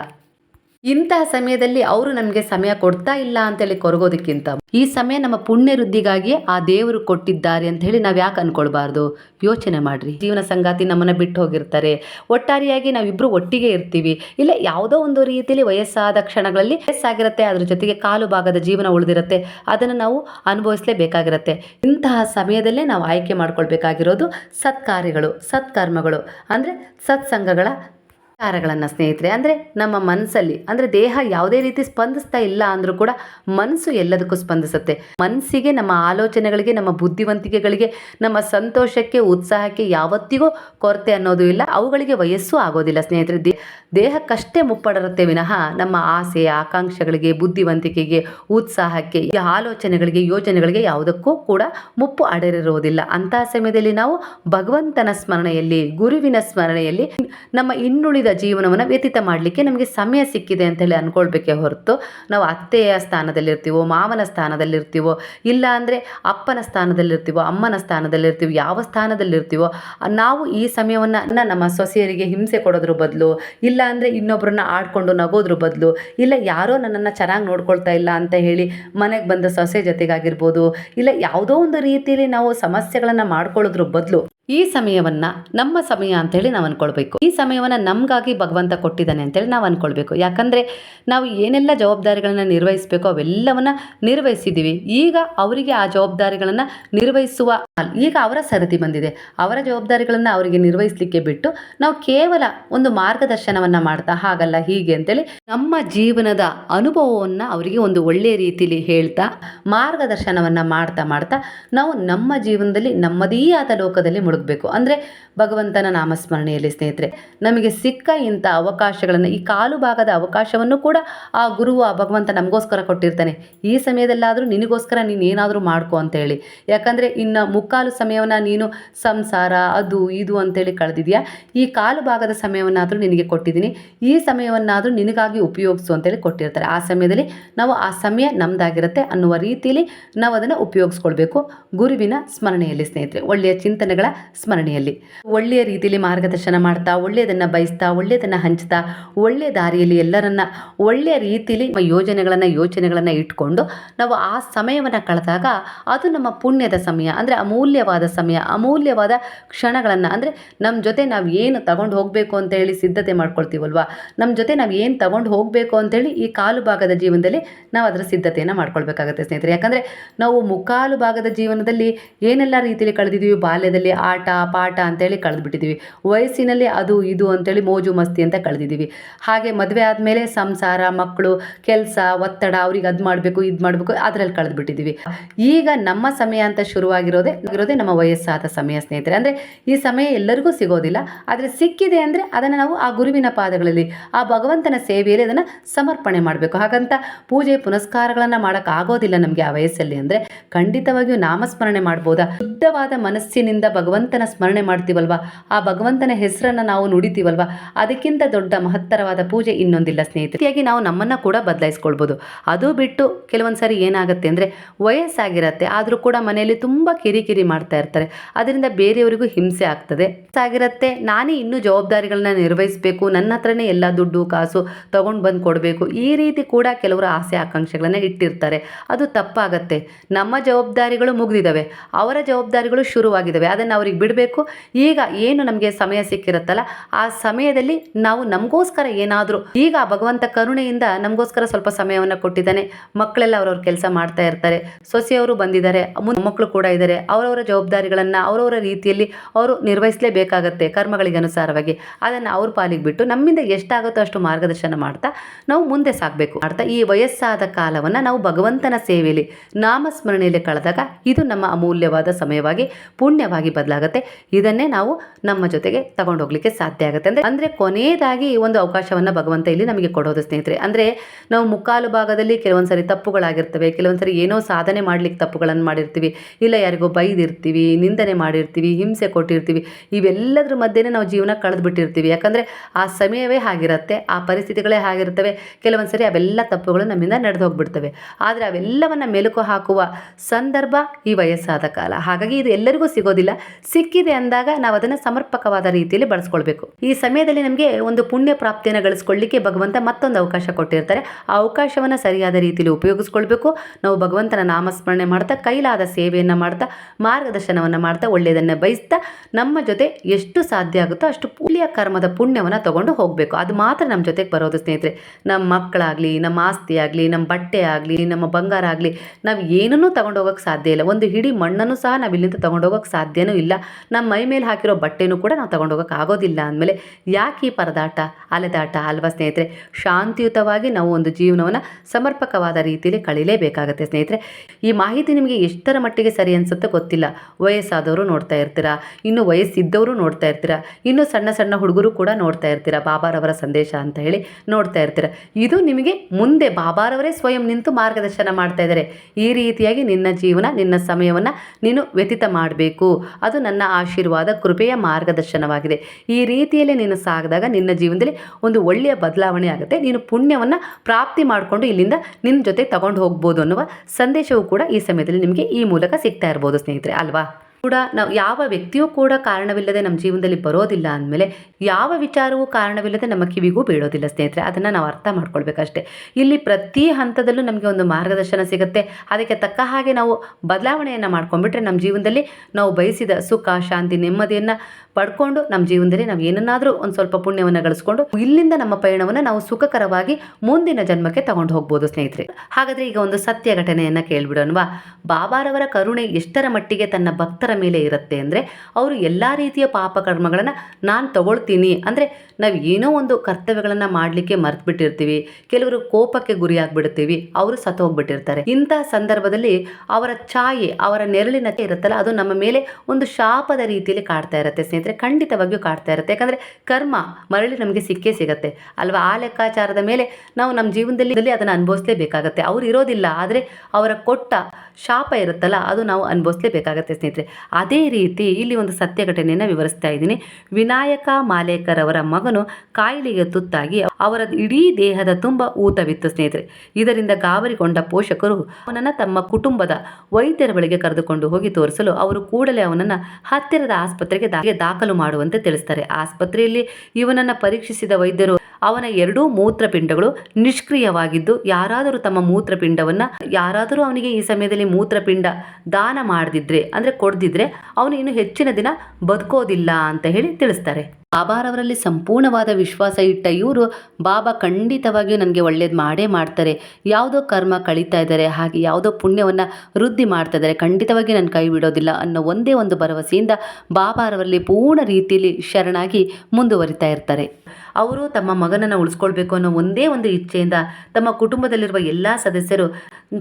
ಇಂತಹ ಸಮಯದಲ್ಲಿ ಅವರು ನಮಗೆ ಸಮಯ ಕೊಡ್ತಾ ಇಲ್ಲ ಅಂತೇಳಿ ಕೊರಗೋದಕ್ಕಿಂತ ಈ ಸಮಯ ನಮ್ಮ ಪುಣ್ಯ ವೃದ್ಧಿಗಾಗಿ ಆ ದೇವರು ಕೊಟ್ಟಿದ್ದಾರೆ ಅಂತ ಹೇಳಿ ನಾವು ಯಾಕೆ ಅನ್ಕೊಳ್ಬಾರ್ದು? ಯೋಚನೆ ಮಾಡ್ರಿ. ಜೀವನ ಸಂಗಾತಿ ನಮ್ಮನ್ನ ಬಿಟ್ಟು ಹೋಗಿರ್ತಾರೆ. ಒಟ್ಟಾರೆಯಾಗಿ ನಾವಿಬ್ರು ಒಟ್ಟಿಗೆ ಇರ್ತೀವಿ. ಇಲ್ಲ, ಯಾವುದೋ ಒಂದು ರೀತಿಯಲ್ಲಿ ವಯಸ್ಸಾದ ಕ್ಷಣಗಳಲ್ಲಿ ವಯಸ್ಸಾಗಿರುತ್ತೆ, ಅದ್ರ ಜೊತೆಗೆ ಕಾಲು ಭಾಗದ ಜೀವನ ಉಳಿದಿರುತ್ತೆ, ಅದನ್ನು ನಾವು ಅನುಭವಿಸಲೇಬೇಕಾಗಿರುತ್ತೆ. ಇಂತಹ ಸಮಯದಲ್ಲೇ ನಾವು ಆಯ್ಕೆ ಮಾಡ್ಕೊಳ್ಬೇಕಾಗಿರೋದು ಸತ್ಕಾರ್ಯಗಳು, ಸತ್ಕರ್ಮಗಳು. ಅಂದರೆ ಸತ್ಸಂಗಗಳ ವಿಚಾರಗಳನ್ನು ಸ್ನೇಹಿತರೆ, ಅಂದರೆ ನಮ್ಮ ಮನಸ್ಸಲ್ಲಿ ಅಂದರೆ ದೇಹ ಯಾವುದೇ ರೀತಿ ಸ್ಪಂದಿಸ್ತಾ ಇಲ್ಲ ಅಂದರೂ ಕೂಡ ಮನಸ್ಸು ಎಲ್ಲದಕ್ಕೂ ಸ್ಪಂದಿಸುತ್ತೆ. ಮನಸ್ಸಿಗೆ ನಮ್ಮ ಆಲೋಚನೆಗಳಿಗೆ, ನಮ್ಮ ಬುದ್ಧಿವಂತಿಕೆಗಳಿಗೆ, ನಮ್ಮ ಸಂತೋಷಕ್ಕೆ, ಉತ್ಸಾಹಕ್ಕೆ ಯಾವತ್ತಿಗೂ ಕೊರತೆ ಅನ್ನೋದು ಇಲ್ಲ. ಅವುಗಳಿಗೆ ವಯಸ್ಸು ಆಗೋದಿಲ್ಲ ಸ್ನೇಹಿತರೆ. ದೇಹಕ್ಕಷ್ಟೇ ಮುಪ್ಪಡರುತ್ತೆ ವಿನಃ ನಮ್ಮ ಆಸೆ, ಆಕಾಂಕ್ಷೆಗಳಿಗೆ, ಬುದ್ಧಿವಂತಿಕೆಗೆ, ಉತ್ಸಾಹಕ್ಕೆ ಆಲೋಚನೆಗಳಿಗೆ ಯೋಜನೆಗಳಿಗೆ ಯಾವುದಕ್ಕೂ ಕೂಡ ಮುಪ್ಪು ಅಡರಿರುವುದಿಲ್ಲ ಅಂತಹ ಸಮಯದಲ್ಲಿ ನಾವು ಭಗವಂತನ ಸ್ಮರಣೆಯಲ್ಲಿ, ಗುರುವಿನ ಸ್ಮರಣೆಯಲ್ಲಿ, ನಮ್ಮ ಇನ್ನುಳಿದ ಜೀವನವನ್ನು ವ್ಯತೀತ ಮಾಡಲಿಕ್ಕೆ ನಮಗೆ ಸಮಯ ಸಿಕ್ಕಿದೆ ಅಂತ ಹೇಳಿ ಅಂದ್ಕೊಳ್ಬೇಕೆ ಹೊರತು. ನಾವು ಅತ್ತೆಯ ಸ್ಥಾನದಲ್ಲಿರ್ತೀವೋ, ಮಾವನ ಸ್ಥಾನದಲ್ಲಿರ್ತೀವೋ, ಇಲ್ಲ ಅಂದರೆ ಅಪ್ಪನ ಸ್ಥಾನದಲ್ಲಿರ್ತೀವೋ, ಅಮ್ಮನ ಸ್ಥಾನದಲ್ಲಿರ್ತೀವೋ, ಯಾವ ಸ್ಥಾನದಲ್ಲಿರ್ತೀವೋ, ನಾವು ಈ ಸಮಯವನ್ನು ನಮ್ಮ ಸೊಸೆಯರಿಗೆ ಹಿಂಸೆ ಕೊಡೋದ್ರ ಬದಲು, ಇಲ್ಲ ಅಂದರೆ ಇನ್ನೊಬ್ಬರನ್ನ ಆಡ್ಕೊಂಡು ನಗೋದ್ರ ಬದಲು, ಇಲ್ಲ ಯಾರೋ ನನ್ನನ್ನು ಚೆನ್ನಾಗಿ ನೋಡ್ಕೊಳ್ತಾ ಇಲ್ಲ ಅಂತ ಹೇಳಿ ಮನೆಗೆ ಬಂದ ಸೊಸೆ ಜೊತೆಗಾಗಿರ್ಬೋದು, ಇಲ್ಲ ಯಾವುದೋ ಒಂದು ರೀತಿಯಲ್ಲಿ ನಾವು ಸಮಸ್ಯೆಗಳನ್ನು ಮಾಡ್ಕೊಳ್ಳೋದ್ರ ಬದಲು ಈ ಸಮಯವನ್ನ ನಮ್ಮ ಸಮಯ ಅಂತೇಳಿ ನಾವು ಅನ್ಕೊಳ್ಬೇಕು. ಈ ಸಮಯವನ್ನ ನಮಗಾಗಿ ಭಗವಂತ ಕೊಟ್ಟಿದ್ದಾನೆ ಅಂತೇಳಿ ನಾವು ಅನ್ಕೊಳ್ಬೇಕು. ಯಾಕಂದ್ರೆ ನಾವು ಏನೆಲ್ಲ ಜವಾಬ್ದಾರಿಗಳನ್ನ ನಿರ್ವಹಿಸಬೇಕು ಅವೆಲ್ಲವನ್ನ ನಿರ್ವಹಿಸಿದ್ದೀವಿ. ಈಗ ಅವರಿಗೆ ಆ ಜವಾಬ್ದಾರಿಗಳನ್ನು ನಿರ್ವಹಿಸುವ ಈಗ ಅವರ ಸರತಿ ಬಂದಿದೆ. ಅವರ ಜವಾಬ್ದಾರಿಗಳನ್ನು ಅವರಿಗೆ ನಿರ್ವಹಿಸಲಿಕ್ಕೆ ಬಿಟ್ಟು ನಾವು ಕೇವಲ ಒಂದು ಮಾರ್ಗದರ್ಶನವನ್ನ ಮಾಡ್ತಾ ಹಾಗಲ್ಲ, ಹೀಗೆ ಅಂತೇಳಿ ನಮ್ಮ ಜೀವನದ ಅನುಭವವನ್ನು ಅವರಿಗೆ ಒಂದು ಒಳ್ಳೆಯ ರೀತಿಯಲ್ಲಿ ಹೇಳ್ತಾ ಮಾರ್ಗದರ್ಶನವನ್ನ ಮಾಡ್ತಾ ಮಾಡ್ತಾ ನಾವು ನಮ್ಮ ಜೀವನದಲ್ಲಿ ನಮ್ಮದೇ ಆದ ಲೋಕದಲ್ಲಿ ಮುಳುಗಬೇಕು ಅಂದರೆ ಭಗವಂತನ ನಾಮಸ್ಮರಣೆಯಲ್ಲಿ ಸ್ನೇಹಿತರೆ, ನಮಗೆ ಸಿಕ್ಕ ಇಂಥ ಅವಕಾಶಗಳನ್ನು, ಈ ಕಾಲು ಭಾಗದ ಅವಕಾಶವನ್ನು ಕೂಡ ಆ ಗುರು, ಆ ಭಗವಂತ ನಮಗೋಸ್ಕರ ಕೊಟ್ಟಿರ್ತಾನೆ. ಈ ಸಮಯದಲ್ಲಾದರೂ ನಿನಗೋಸ್ಕರ ನೀನು ಏನಾದರೂ ಮಾಡ್ಕೊ ಅಂತ ಹೇಳಿ ಯಾಕಂದರೆ ಇನ್ನು ಮುಕ್ಕಾಲು ಸಮಯವನ್ನು ನೀನು ಸಂಸಾರ, ಅದು, ಇದು ಅಂತೇಳಿ ಕಳೆದಿದೆಯಾ? ಈ ಕಾಲು ಭಾಗದ ಸಮಯವನ್ನಾದರೂ ನಿನಗೆ ಕೊಟ್ಟಿದ್ದೀನಿ. ಈ ಸಮಯವನ್ನಾದರೂ ನಿನಗಾಗಿ ಉಪಯೋಗಿಸು ಅಂತೇಳಿ ಕೊಟ್ಟಿರ್ತಾರೆ. ಆ ಸಮಯದಲ್ಲಿ ನಾವು ಆ ಸಮಯ ನಮ್ಮದಾಗಿರುತ್ತೆ ಅನ್ನುವ ರೀತಿಯಲ್ಲಿ ನಾವು ಅದನ್ನು ಉಪಯೋಗಿಸ್ಕೊಳ್ಬೇಕು. ಗುರುವಿನ ಸ್ಮರಣೆಯಲ್ಲಿ ಸ್ನೇಹಿತರೆ, ಒಳ್ಳೆಯ ಚಿಂತನೆಗಳ ಸ್ಮರಣೆಯಲ್ಲಿ. ಒಳ್ಳೆಯ ರೀತಿಯಲ್ಲಿ ಮಾರ್ಗದರ್ಶನ ಮಾಡ್ತಾ, ಒಳ್ಳೆಯದನ್ನು ಬಯಸ್ತಾ, ಒಳ್ಳೆಯದನ್ನು ಹಂಚ್ತಾ, ಒಳ್ಳೆಯ ದಾರಿಯಲ್ಲಿ ಎಲ್ಲರನ್ನ, ಒಳ್ಳೆಯ ರೀತಿಯಲ್ಲಿ ನಮ್ಮ ಯೋಜನೆಗಳನ್ನು, ಯೋಚನೆಗಳನ್ನು ಇಟ್ಕೊಂಡು ನಾವು ಆ ಸಮಯವನ್ನು ಕಳೆದಾಗ ಅದು ನಮ್ಮ ಪುಣ್ಯದ ಸಮಯ, ಅಂದರೆ ಅಮೂಲ್ಯವಾದ ಸಮಯ, ಅಮೂಲ್ಯವಾದ ಕ್ಷಣಗಳನ್ನು, ಅಂದರೆ ನಮ್ಮ ಜೊತೆ ನಾವು ಏನು ತಗೊಂಡು ಹೋಗಬೇಕು ಅಂತ ಹೇಳಿ ಸಿದ್ಧತೆ ಮಾಡ್ಕೊಳ್ತೀವಲ್ವ? ನಮ್ಮ ಜೊತೆ ನಾವು ಏನು ತಗೊಂಡು ಹೋಗಬೇಕು ಅಂತೇಳಿ ಈ ಕಾಲು ಭಾಗದ ಜೀವನದಲ್ಲಿ ನಾವು ಅದರ ಸಿದ್ಧತೆಯನ್ನು ಮಾಡ್ಕೊಳ್ಬೇಕಾಗುತ್ತೆ ಸ್ನೇಹಿತರೆ. ಯಾಕಂದರೆ ನಾವು ಮುಕ್ಕಾಲು ಭಾಗದ ಜೀವನದಲ್ಲಿ ಏನೆಲ್ಲ ರೀತಿಯಲ್ಲಿ ಕಳೆದಿದ್ದೀವಿ ಬಾಲ್ಯದಲ್ಲಿ ಆಟ ಪಾಠ ಅಂತೇಳಿ ಕಳೆದ್ಬಿಟ್ಟಿದ್ದೀವಿ ವಯಸ್ಸಿನಲ್ಲಿ ಅದು ಇದು ಅಂತೇಳಿ ಮೋಜು ಮಸ್ತಿ ಅಂತ ಕಳೆದಿದ್ದೀವಿ ಹಾಗೆ ಮದುವೆ ಆದಮೇಲೆ ಸಂಸಾರ ಮಕ್ಕಳು ಕೆಲಸ, ಒತ್ತಡ, ಅವ್ರಿಗೆ ಅದು ಮಾಡಬೇಕು, ಇದು ಮಾಡಬೇಕು ಅದರಲ್ಲಿ ಕಳೆದ್ಬಿಟ್ಟಿದ್ದೀವಿ ಈಗ ನಮ್ಮ ಸಮಯ ಅಂತ ಶುರುವಾಗಿರೋದೇ, ಆಗಿರೋದೇ ನಮ್ಮ ವಯಸ್ಸಾದ ಸಮಯ ಸ್ನೇಹಿತರೆ. ಅಂದರೆ ಈ ಸಮಯ ಎಲ್ಲರಿಗೂ ಸಿಗೋದಿಲ್ಲ, ಆದರೆ ಸಿಕ್ಕಿದೆ ಅಂದರೆ ಅದನ್ನು ನಾವು ಆ ಗುರುವಿನ ಪಾದಗಳಲ್ಲಿ, ಆ ಭಗವಂತನ ಸೇವೆಯಲ್ಲಿ ಅದನ್ನು ಸಮರ್ಪಣೆ ಮಾಡಬೇಕು. ಹಾಗಂತ ಪೂಜೆ ಪುನಸ್ಕಾರಗಳನ್ನು ಮಾಡೋಕ್ಕಾಗೋದಿಲ್ಲ ನಮಗೆ ಆ ವಯಸ್ಸಲ್ಲಿ ಅಂದರೆ ಖಂಡಿತವಾಗಿಯೂ ನಾಮಸ್ಮರಣೆ ಮಾಡ್ಬೋದಾ. ಶುದ್ಧವಾದ ಮನಸ್ಸಿನಿಂದ ಭಗವಂತನ ಸ್ಮರಣೆ ಮಾಡ್ತೀವಲ್ವಾ? ಆ ಭಗವಂತನ ಹೆಸರನ್ನು ನಾವು ನುಡಿತೀವಲ್ವಾ? ಅದಕ್ಕಿಂತ ದೊಡ್ಡ ಮಹತ್ತರವಾದ ಪೂಜೆ ಇನ್ನೊಂದಿಲ್ಲ ಸ್ನೇಹಿತರಿಯಾಗಿ ನಾವು ನಮ್ಮನ್ನು ಕೂಡ ಬದಲಾಯಿಸ್ಕೊಳ್ಬೋದು. ಅದು ಬಿಟ್ಟು ಕೆಲವೊಂದು ಸಾರಿ ಏನಾಗುತ್ತೆ ಅಂದರೆ ವಯಸ್ಸಾಗಿರುತ್ತೆ. ಆದರೂ ಕೂಡ ಮನೆಯಲ್ಲಿ ತುಂಬ ಕಿರಿಕಿರಿ ಮಾಡ್ತಾ ಇರ್ತಾರೆ. ಅದರಿಂದ ಬೇರೆಯವರಿಗೂ ಹಿಂಸೆ ಆಗ್ತದೆ. ಆಗಿರುತ್ತೆ ನಾನೇ ಇನ್ನೂ ಜವಾಬ್ದಾರಿಗಳನ್ನ ನಿರ್ವಹಿಸಬೇಕು. ನನ್ನ ಹತ್ರನೇ ಎಲ್ಲ ದುಡ್ಡು, ಕಾಸು ತಗೊಂಡು ಬಂದು ಕೊಡಬೇಕು. ಈ ರೀತಿ ಕೂಡ ಕೆಲವರು ಆಸೆ, ಆಕಾಂಕ್ಷೆಗಳನ್ನು ಇಟ್ಟಿರ್ತಾರೆ. ಅದು ತಪ್ಪಾಗತ್ತೆ. ನಮ್ಮ ಜವಾಬ್ದಾರಿಗಳು ಮುಗಿದಿದ್ದಾವೆ ಅವರ ಜವಾಬ್ದಾರಿಗಳು ಶುರುವಾಗಿದ್ದಾವೆ ಅದನ್ನು ಅವ್ರಿಗೆ ಬಿಡಬೇಕು. ಈಗ ಏನು ನಮಗೆ ಸಮಯ ಸಿಕ್ಕಿರುತ್ತಲ್ಲ, ಆ ಸಮಯದಲ್ಲಿ ನಾವು ನಮಗೋಸ್ಕರ ಏನಾದರೂ, ಈಗ ಭಗವಂತ ಕರುಣೆಯಿಂದ ನಮಗೋಸ್ಕರ ಸ್ವಲ್ಪ ಸಮಯವನ್ನು ಕೊಟ್ಟಿದ್ದಾನೆ. ಮಕ್ಕಳೆಲ್ಲ ಅವ್ರವ್ರ ಕೆಲಸ ಮಾಡ್ತಾ ಇರ್ತಾರೆ. ಸೊಸೆಯವರು ಬಂದಿದ್ದಾರೆ ಮಕ್ಕಳು ಕೂಡ ಇದ್ದಾರೆ. ಅವರವರ ಜವಾಬ್ದಾರಿಗಳನ್ನು, ಅವರವರ ರೀತಿಯಲ್ಲಿ ಅವರು ನಿರ್ವಹಿಸಲೇಬೇಕಾಗತ್ತೆ ಕರ್ಮಗಳಿಗೆ ಅನುಸಾರವಾಗಿ ಅದನ್ನು ಅವ್ರ ಪಾಲಿಗೆ ಬಿಟ್ಟು ನಮ್ಮಿಂದ ಎಷ್ಟಾಗುತ್ತೋ ಅಷ್ಟು ಮಾರ್ಗದರ್ಶನ ಮಾಡ್ತಾ ನಾವು ಮುಂದೆ ಸಾಗಬೇಕು ಮಾಡ್ತಾ ಈ ವಯಸ್ಸಾದ ಕಾಲವನ್ನು ನಾವು ಭಗವಂತನ ಸೇವೆಯಲ್ಲಿ ನಾಮಸ್ಮರಣೆಯಲ್ಲಿ ಕಳೆದಾಗ ಇದು ನಮ್ಮ ಅಮೂಲ್ಯವಾದ ಸಮಯವಾಗಿ, ಪುಣ್ಯವಾಗಿ ಬದಲಾಗುತ್ತೆ. ಇದನ್ನೇ ನಾವು ನಮ್ಮ ಜೊತೆಗೆ ತಗೊಂಡು ಹೋಗ್ಲಿಕ್ಕೆ ಸಾಧ್ಯ ಆಗುತ್ತೆ. ಅಂದರೆ ಅಂದರೆ ಕೊನೆಯದಾಗಿ ಒಂದು ಅವಕಾಶವನ್ನು ಭಗವಂತ ಇಲ್ಲಿ ನಮಗೆ ಕೊಡೋದು ಸ್ನೇಹಿತರೆ. ಅಂದರೆ, ನಾವು ಮುಕ್ಕಾಲು ಭಾಗದಲ್ಲಿ ಕೆಲವೊಂದು ಸರಿ ತಪ್ಪುಗಳಾಗಿರ್ತವೆ ಕೆಲವೊಂದ್ಸರಿ ಏನೋ ಸಾಧನೆ ಮಾಡ್ಲಿಕ್ಕೆ ತಪ್ಪುಗಳನ್ನು ಮಾಡಿರ್ತೀವಿ, ಇಲ್ಲ ಯಾರಿಗೋ ಬೈದಿರ್ತೀವಿ, ನಿಂದನೆ ಮಾಡಿರ್ತೀವಿ, ಹಿಂಸೆ ಕೊಟ್ಟಿರ್ತೀವಿ, ಇವೆಲ್ಲದ್ರ ಮಧ್ಯೆನೇ ನಾವು ಜೀವನ ಕಳೆದು ಬಿಟ್ಟಿರ್ತೀವಿ ಯಾಕಂದರೆ, ಆ ಸಮಯವೇ ಆಗಿರುತ್ತೆ ಆ ಪರಿಸ್ಥಿತಿಗಳೇ ಆಗಿರ್ತವೆ ಕೆಲವೊಂದ್ಸರಿ ಅವೆಲ್ಲ ತಪ್ಪುಗಳು ನಮ್ಮಿಂದ ನಡೆದು ಹೋಗ್ಬಿಡ್ತವೆ ಆದರೆ, ಅವೆಲ್ಲವನ್ನು ಮೆಲುಕು ಹಾಕುವ ಸಂದರ್ಭ ಈ ವಯಸ್ಸಾದ ಕಾಲ. ಹಾಗಾಗಿ ಇದು ಎಲ್ಲರಿಗೂ ಸಿಗೋದಿಲ್ಲ. ಸಿಕ್ಕಿದೆ ಅಂದಾಗ ನಾವು ಅದನ್ನು ಸಮರ್ಪಕವಾದ ರೀತಿಯಲ್ಲಿ ಬಳಸ್ಕೊಳ್ಬೇಕು. ಈ ಸಮಯದಲ್ಲಿ ನಮಗೆ ಒಂದು ಪುಣ್ಯ ಪ್ರಾಪ್ತಿಯನ್ನು ಗಳಿಸ್ಕೊಳ್ಳಿಕ್ಕೆ ಭಗವಂತ ಮತ್ತೊಂದು ಅವಕಾಶ ಕೊಟ್ಟಿರ್ತಾರೆ. ಆ ಅವಕಾಶವನ್ನು ಸರಿಯಾದ ರೀತಿಯಲ್ಲಿ ಉಪಯೋಗಿಸ್ಕೊಳ್ಬೇಕು. ನಾವು ಭಗವಂತನ ನಾಮಸ್ಮರಣೆ ಮಾಡ್ತಾ, ಕೈಲಾದ ಸೇವೆಯನ್ನು ಮಾಡ್ತಾ, ಮಾರ್ಗದರ್ಶನವನ್ನು ಮಾಡ್ತಾ, ಒಳ್ಳೆಯದನ್ನು ಬಯಸ್ತಾ, ನಮ್ಮ ಜೊತೆ ಎಷ್ಟು ಸಾಧ್ಯ ಆಗುತ್ತೋ ಅಷ್ಟು ಪುಣ್ಯ ಕರ್ಮದ ಪುಣ್ಯವನ್ನು ತಗೊಂಡು ಹೋಗಬೇಕು. ಅದು ಮಾತ್ರ ನಮ್ಮ ಜೊತೆಗೆ ಬರೋದು ಸ್ನೇಹಿತರೆ. ನಮ್ಮ ಮಕ್ಕಳಾಗಲಿ, ನಮ್ಮ ಆಸ್ತಿ ಆಗಲಿ ನಮ್ಮ ಬಟ್ಟೆ ಆಗಲಿ, ನಮ್ಮ ಬಂಗಾರ ಆಗಲಿ, ನಾವು ಏನನ್ನೂ ತಗೊಂಡು ಹೋಗೋಕ್ಕೆ ಸಾಧ್ಯ ಇಲ್ಲ. ಒಂದು ಹಿಡಿ ಮಣ್ಣನ್ನು ಸಹ ನಾವು ಇಲ್ಲಿಂದ ತಗೊಂಡು ಹೋಗೋಕ್ಕೆ ಸಾಧ್ಯನೂ ಇಲ್ಲ. ನಮ್ಮ ಮೈ ಮೇಲೆ ಹಾಕಿರೋ ಬಟ್ಟೆನೂ ಕೂಡ ನಾವು ತಗೊಂಡು ಹೋಗೋಕ್ಕೆ ಆಗೋದಿಲ್ಲ ಅಂದಮೇಲೆ ಯಾಕೆ ಈ ಪರದಾಟ, ಅಲೆದಾಟ ಅಲ್ವಾ ಸ್ನೇಹಿತರೆ? ಶಾಂತಿಯುತವಾಗಿ ನಾವು ಒಂದು ಜೀವನವನ್ನು ಸಮರ್ಪಕವಾದ ರೀತಿಯಲ್ಲಿ ಕಳೀಲೇಬೇಕಾಗತ್ತೆ ಸ್ನೇಹಿತರೆ. ಈ ಮಾಹಿತಿ ನಿಮಗೆ ಎಷ್ಟರ ಮಟ್ಟಿಗೆ ಸರಿ ಅನಿಸುತ್ತೋ ಗೊತ್ತಿಲ್ಲ. ವಯಸ್ಸಾದವರು ನೋಡ್ತಾ ಇರ್ತೀರಾ, ಇನ್ನು ವಯಸ್ಸಿದ್ದವರು ನೋಡ್ತಾ ಇರ್ತೀರಾ, ಇನ್ನು ಸಣ್ಣ ಸಣ್ಣ ಹುಡುಗರು ಕೂಡ ನೋಡ್ತಾ ಇರ್ತೀರಾ, ಬಾಬಾರವರ ಸಂದೇಶ ಅಂತ ಹೇಳಿ ನೋಡ್ತಾ ಇರ್ತೀರ. ಇದು ನಿಮಗೆ ಮುಂದೆ ಬಾಬಾರವರೇ ಸ್ವಯಂ ನಿಂತು ಮಾರ್ಗದರ್ಶನ ಮಾಡ್ತಾ ಇದ್ದಾರೆ ಈ ರೀತಿಯಾಗಿ ನಿನ್ನ ಜೀವನ, ನಿನ್ನ ಸಮಯವನ್ನು ನೀನು ವ್ಯತೀತ ಮಾಡಬೇಕು. ಅದು ಆಶೀರ್ವಾದ ಕೃಪೆಯ ಮಾರ್ಗದರ್ಶನವಾಗಿದೆ. ಈ ರೀತಿಯಲ್ಲಿ ನೀನು ಸಾಗಿದಾಗ ನಿನ್ನ ಜೀವನದಲ್ಲಿ ಒಂದು ಒಳ್ಳೆಯ ಬದಲಾವಣೆ ಆಗುತ್ತೆ. ನೀನು ಪುಣ್ಯವನ್ನು ಪ್ರಾಪ್ತಿ ಮಾಡಿಕೊಂಡು ಇಲ್ಲಿಂದ ನಿನ್ನ ಜೊತೆ ತಗೊಂಡು ಹೋಗ್ಬೋದು ಅನ್ನುವ ಸಂದೇಶವು ಕೂಡ ಈ ಸಮಯದಲ್ಲಿ ನಿಮಗೆ ಈ ಮೂಲಕ ಸಿಗ್ತಾ ಇರ್ಬೋದು ಸ್ನೇಹಿತರೆ, ಅಲ್ವಾ? ಕೂಡ ನಾವು ಯಾವ ವ್ಯಕ್ತಿಯೂ ಕೂಡ ಕಾರಣವಿಲ್ಲದೆ ನಮ್ಮ ಜೀವನದಲ್ಲಿ ಬರೋದಿಲ್ಲ ಅಂದಮೇಲೆ ಯಾವ ವಿಚಾರವೂ ಕಾರಣವಿಲ್ಲದೆ ನಮ್ಮ ಕಿವಿಗೂ ಬೀಳೋದಿಲ್ಲ ಸ್ನೇಹಿತರೆ. ಅದನ್ನು ನಾವು ಅರ್ಥ ಮಾಡ್ಕೊಳ್ಬೇಕಷ್ಟೇ. ಇಲ್ಲಿ ಪ್ರತಿ ಹಂತದಲ್ಲೂ ನಮಗೆ ಒಂದು ಮಾರ್ಗದರ್ಶನ ಸಿಗುತ್ತೆ. ಅದಕ್ಕೆ ತಕ್ಕ ಹಾಗೆ ನಾವು ಬದಲಾವಣೆಯನ್ನು ಮಾಡ್ಕೊಂಡ್ಬಿಟ್ರೆ ನಮ್ಮ ಜೀವನದಲ್ಲಿ ನಾವು ಬಯಸಿದ ಸುಖ, ಶಾಂತಿ, ನೆಮ್ಮದಿಯನ್ನು ಪಡ್ಕೊಂಡು ನಮ್ಮ ಜೀವನದಲ್ಲಿ ನಾವು ಏನನ್ನಾದರೂ ಒಂದು ಸ್ವಲ್ಪ ಪುಣ್ಯವನ್ನು ಗಳಿಸ್ಕೊಂಡು ಇಲ್ಲಿಂದ ನಮ್ಮ ಪಯಣವನ್ನು ನಾವು ಸುಖಕರವಾಗಿ ಮುಂದಿನ ಜನ್ಮಕ್ಕೆ ತಗೊಂಡು ಹೋಗ್ಬೋದು ಸ್ನೇಹಿತರೆ. ಹಾಗಾದರೆ ಈಗ ಒಂದು ಸತ್ಯ ಘಟನೆಯನ್ನು ಕೇಳ್ಬಿಡೋಣವಾ? ಬಾಬಾರವರ ಕರುಣೆ ಎಷ್ಟರ ಮಟ್ಟಿಗೆ ತನ್ನ ಭಕ್ತರ ಮೇಲೆ ಇರುತ್ತೆ ಅಂದರೆ ಅವರು ಎಲ್ಲ ರೀತಿಯ ಪಾಪಕರ್ಮಗಳನ್ನು ನಾನು ತಗೊಳ್ತೀನಿ. ಅಂದರೆ ನಾವು ಏನೋ ಒಂದು ಕರ್ತವ್ಯಗಳನ್ನು ಮಾಡಲಿಕ್ಕೆ ಮರ್ತು ಬಿಟ್ಟಿರ್ತೀವಿ. ಕೆಲವರು ಕೋಪಕ್ಕೆ ಗುರಿಯಾಗ್ಬಿಡ್ತೀವಿ ಅವರು ಸತ್ತು ಹೋಗ್ಬಿಟ್ಟಿರ್ತಾರೆ. ಇಂಥ ಸಂದರ್ಭದಲ್ಲಿ ಅವರ ಛಾಯೆ, ಅವರ ನೆರಳಿನತೆ ಇರುತ್ತಲ್ಲ, ಅದು ನಮ್ಮ ಮೇಲೆ ಒಂದು ಶಾಪದ ರೀತಿಯಲ್ಲಿ ಕಾಡ್ತಾ ಇರುತ್ತೆ ಸ್ನೇಹಿತರೆ. ಖಂಡಿತವಾಗಿಯೂ ಕಾಡ್ತಾ ಇರುತ್ತೆ. ಯಾಕಂದರೆ ಕರ್ಮ ಮರಳಿ ನಮಗೆ ಸಿಕ್ಕೇ ಸಿಗುತ್ತೆ. ಅಲ್ವಾ? ಆ ಲೆಕ್ಕಾಚಾರದ ಮೇಲೆ ನಾವು ನಮ್ಮ ಜೀವನದಲ್ಲಿ ಅದನ್ನು ಅನುಭವಿಸಲೇಬೇಕಾಗತ್ತೆ. ಅವ್ರು ಇರೋದಿಲ್ಲ, ಆದರೆ ಅವರ ಕೊಟ್ಟ ಶಾಪ ಇರುತ್ತಲ್ಲ, ಅದು ನಾವು ಅನುಭವಿಸಲೇಬೇಕಾಗತ್ತೆ ಸ್ನೇಹಿತರೆ. ಅದೇ ರೀತಿ ಇಲ್ಲಿ ಒಂದು ಸತ್ಯ ಘಟನೆಯನ್ನು ವಿವರಿಸ್ತಾ ಇದ್ದೀನಿ. ವಿನಾಯಕ ಮಾಲೇಕರ್ ಅವರ ಮಗನು ಕಾಯಿಲೆಗೆ ತುತ್ತಾಗಿ ಅವರ ಇಡೀ ದೇಹದ ತುಂಬ ಊತವಿತ್ತು ಸ್ನೇಹಿತರೆ. ಇದರಿಂದ ಗಾಬರಿಗೊಂಡ ಪೋಷಕರು ಅವನನ್ನು ತಮ್ಮ ಕುಟುಂಬದ ವೈದ್ಯರ ಬಳಿಗೆ ಕರೆದುಕೊಂಡು ಹೋಗಿ ತೋರಿಸಲು ಅವರು ಕೂಡಲೇ ಅವನನ್ನು ಹತ್ತಿರದ ಆಸ್ಪತ್ರೆಗೆ ದಾಖಲು ಮಾಡುವಂತೆ ತಿಳಿಸ್ತಾರೆ. ಆಸ್ಪತ್ರೆಯಲ್ಲಿ ಇವನನ್ನು ಪರೀಕ್ಷಿಸಿದ ವೈದ್ಯರು ಅವನ ಎರಡೂ ಮೂತ್ರಪಿಂಡಗಳು ನಿಷ್ಕ್ರಿಯವಾಗಿದ್ದು ಯಾರಾದರೂ ತಮ್ಮ ಮೂತ್ರಪಿಂಡವನ್ನು, ಯಾರಾದರೂ ಅವನಿಗೆ ಈ ಸಮಯದಲ್ಲಿ ಮೂತ್ರಪಿಂಡ ದಾನ ಮಾಡದಿದ್ರೆ, ಅಂದರೆ ಕೊಡದಿದ್ರೆ ಅವನು ಇನ್ನು ಹೆಚ್ಚಿನ ದಿನ ಬದುಕೋದಿಲ್ಲ ಅಂತ ಹೇಳಿ ತಿಳಿಸ್ತಾರೆ. ಬಾಬಾರವರಲ್ಲಿ ಸಂಪೂರ್ಣವಾದ ವಿಶ್ವಾಸ ಇಟ್ಟ ಇವರು ಬಾಬಾ ಖಂಡಿತವಾಗಿಯೂ ನನಗೆ ಒಳ್ಳೇದು ಮಾಡೇ ಮಾಡ್ತಾರೆ. ಯಾವುದೋ ಕರ್ಮ ಕಳೀತಾ ಇದ್ದಾರೆ, ಹಾಗೆ ಯಾವುದೋ ಪುಣ್ಯವನ್ನು ವೃದ್ಧಿ ಮಾಡ್ತಾ ಇದ್ದಾರೆ ಖಂಡಿತವಾಗಿ ನನ್ನ ಕೈ ಬಿಡೋದಿಲ್ಲ ಅನ್ನೋ ಒಂದೇ ಒಂದು ಭರವಸೆಯಿಂದ ಬಾಬಾರವರಲ್ಲಿ ಪೂರ್ಣ ರೀತಿಯಲ್ಲಿ ಶರಣಾಗಿ ಮುಂದುವರಿತಾ ಇರ್ತಾರೆ. ಅವರು ತಮ್ಮ ಮಗನನ್ನು ಉಳಿಸ್ಕೊಳ್ಬೇಕು ಅನ್ನೋ ಒಂದೇ ಒಂದು ಇಚ್ಛೆಯಿಂದ ತಮ್ಮ ಕುಟುಂಬದಲ್ಲಿರುವ ಎಲ್ಲ ಸದಸ್ಯರು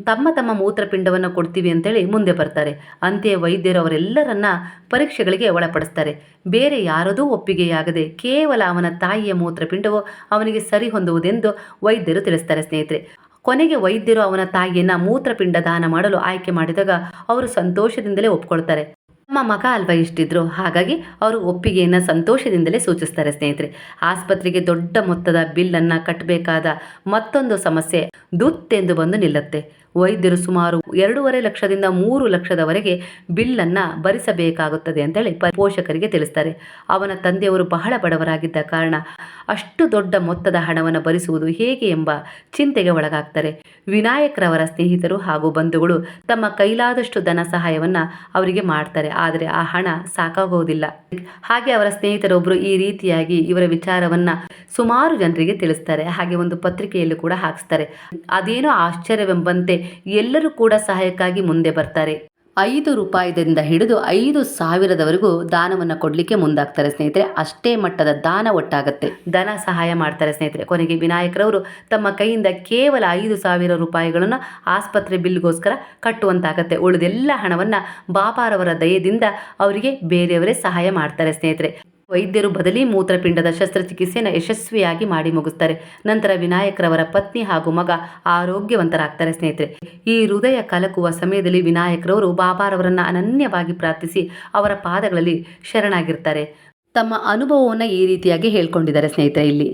ತಮ್ಮ ತಮ್ಮ ಮೂತ್ರಪಿಂಡವನ್ನು ಕೊಡ್ತೀವಿ ಅಂತೇಳಿ ಮುಂದೆ ಬರ್ತಾರೆ. ಅಂತೆಯೇ ವೈದ್ಯರು ಅವರೆಲ್ಲರನ್ನ ಪರೀಕ್ಷೆಗಳಿಗೆ ಒಳಪಡಿಸ್ತಾರೆ. ಬೇರೆ ಯಾರದೂ ಒಪ್ಪಿಗೆಯಾಗದೆ ಕೇವಲ ಅವನ ತಾಯಿಯ ಮೂತ್ರಪಿಂಡವು ಅವನಿಗೆ ಸರಿ ಹೊಂದುವುದೆಂದು ವೈದ್ಯರು ತಿಳಿಸ್ತಾರೆ ಸ್ನೇಹಿತರೆ. ಕೊನೆಗೆ ವೈದ್ಯರು ಅವನ ತಾಯಿಯನ್ನ ಮೂತ್ರಪಿಂಡ ದಾನ ಮಾಡಲು ಆಯ್ಕೆ ಮಾಡಿದಾಗ ಅವರು ಸಂತೋಷದಿಂದಲೇ ಒಪ್ಕೊಳ್ತಾರೆ. ನಮ್ಮ ಮಗ ಅಲ್ವಾ ಇಷ್ಟಿದ್ರು? ಹಾಗಾಗಿ ಅವರು ಒಪ್ಪಿಗೆಯನ್ನು ಸಂತೋಷದಿಂದಲೇ ಸೂಚಿಸ್ತಾರೆ ಸ್ನೇಹಿತರೆ. ಆಸ್ಪತ್ರೆಗೆ ದೊಡ್ಡ ಮೊತ್ತದ ಬಿಲ್ಲನ್ನು ಕಟ್ಟಬೇಕಾದ ಮತ್ತೊಂದು ಸಮಸ್ಯೆ ದುತ್ತೆಂದು ಬಂದು ನಿಲ್ಲುತ್ತೆ. ವೈದ್ಯರು ಸುಮಾರು ಎರಡೂವರೆ ಲಕ್ಷದಿಂದ ಮೂರು ಲಕ್ಷದವರೆಗೆ ಬಿಲ್ಲನ್ನು ಭರಿಸಬೇಕಾಗುತ್ತದೆ ಅಂತೇಳಿ ಪೋಷಕರಿಗೆ ತಿಳಿಸ್ತಾರೆ. ಅವನ ತಂದೆಯವರು ಬಹಳ ಬಡವರಾಗಿದ್ದ ಕಾರಣ ಅಷ್ಟು ದೊಡ್ಡ ಮೊತ್ತದ ಹಣವನ್ನು ಭರಿಸುವುದು ಹೇಗೆ ಎಂಬ ಚಿಂತೆಗೆ ಒಳಗಾಗ್ತಾರೆ. ವಿನಾಯಕರವರ ಸ್ನೇಹಿತರು ಹಾಗೂ ಬಂಧುಗಳು ತಮ್ಮ ಕೈಲಾದಷ್ಟು ಧನ ಸಹಾಯವನ್ನು ಅವರಿಗೆ ಮಾಡ್ತಾರೆ. ಆದರೆ ಆ ಹಣ ಸಾಕಾಗೋದಿಲ್ಲ. ಹಾಗೆ ಅವರ ಸ್ನೇಹಿತರೊಬ್ಬರು ಈ ರೀತಿಯಾಗಿ ಇವರ ವಿಚಾರವನ್ನು ಸುಮಾರು ಜನರಿಗೆ ತಿಳಿಸ್ತಾರೆ. ಹಾಗೆ ಒಂದು ಪತ್ರಿಕೆಯಲ್ಲೂ ಕೂಡ ಹಾಕಿಸ್ತಾರೆ. ಅದೇನೋ ಆಶ್ಚರ್ಯವೆಂಬಂತೆ ಎಲ್ಲರೂ ಕೂಡ ಸಹಾಯಕ್ಕಾಗಿ ಮುಂದೆ ಬರ್ತಾರೆ. ಐದು ರೂಪಾಯಿದಿಂದ ಹಿಡಿದು ಐದು ಸಾವಿರದವರೆಗೂ ದಾನವನ್ನು ಕೊಡಲಿಕ್ಕೆ ಮುಂದಾಗ್ತಾರೆ ಸ್ನೇಹಿತರೆ. ಅಷ್ಟೇ ಮಟ್ಟದ ದಾನ ಒಟ್ಟಾಗತ್ತೆ. ಧನ ಸಹಾಯ ಮಾಡ್ತಾರೆ ಸ್ನೇಹಿತರೆ. ಕೊನೆಗೆ ವಿನಾಯಕರವರು ತಮ್ಮ ಕೈಯಿಂದ ಕೇವಲ ಐದು ಸಾವಿರ ರೂಪಾಯಿಗಳನ್ನು ಆಸ್ಪತ್ರೆ ಬಿಲ್ಗೋಸ್ಕರ ಕಟ್ಟುವಂತಾಗತ್ತೆ. ಉಳಿದೆಲ್ಲ ಹಣವನ್ನು ಬಾಬಾರವರ ದಯದಿಂದ ಅವರಿಗೆ ಬೇರೆಯವರೇ ಸಹಾಯ ಮಾಡ್ತಾರೆ ಸ್ನೇಹಿತರೆ. ವೈದ್ಯರು ಬದಲಿ ಮೂತ್ರಪಿಂಡದ ಶಸ್ತ್ರಚಿಕಿತ್ಸೆಯನ್ನು ಯಶಸ್ವಿಯಾಗಿ ಮಾಡಿ ಮುಗಿಸ್ತಾರೆ. ನಂತರ ವಿನಾಯಕರವರ ಪತ್ನಿ ಹಾಗೂ ಮಗ ಆರೋಗ್ಯವಂತರಾಗ್ತಾರೆ ಸ್ನೇಹಿತರೆ. ಈ ಹೃದಯ ಕಲಕುವ ಸಮಯದಲ್ಲಿ ವಿನಾಯಕರವರು ಬಾಬಾರವರನ್ನ ಅನನ್ಯವಾಗಿ ಪ್ರಾರ್ಥಿಸಿ ಅವರ ಪಾದಗಳಲ್ಲಿ ಶರಣಾಗಿರ್ತಾರೆ. ತಮ್ಮ ಅನುಭವವನ್ನು ಈ ರೀತಿಯಾಗಿ ಹೇಳ್ಕೊಂಡಿದ್ದಾರೆ ಸ್ನೇಹಿತರೆ ಇಲ್ಲಿ.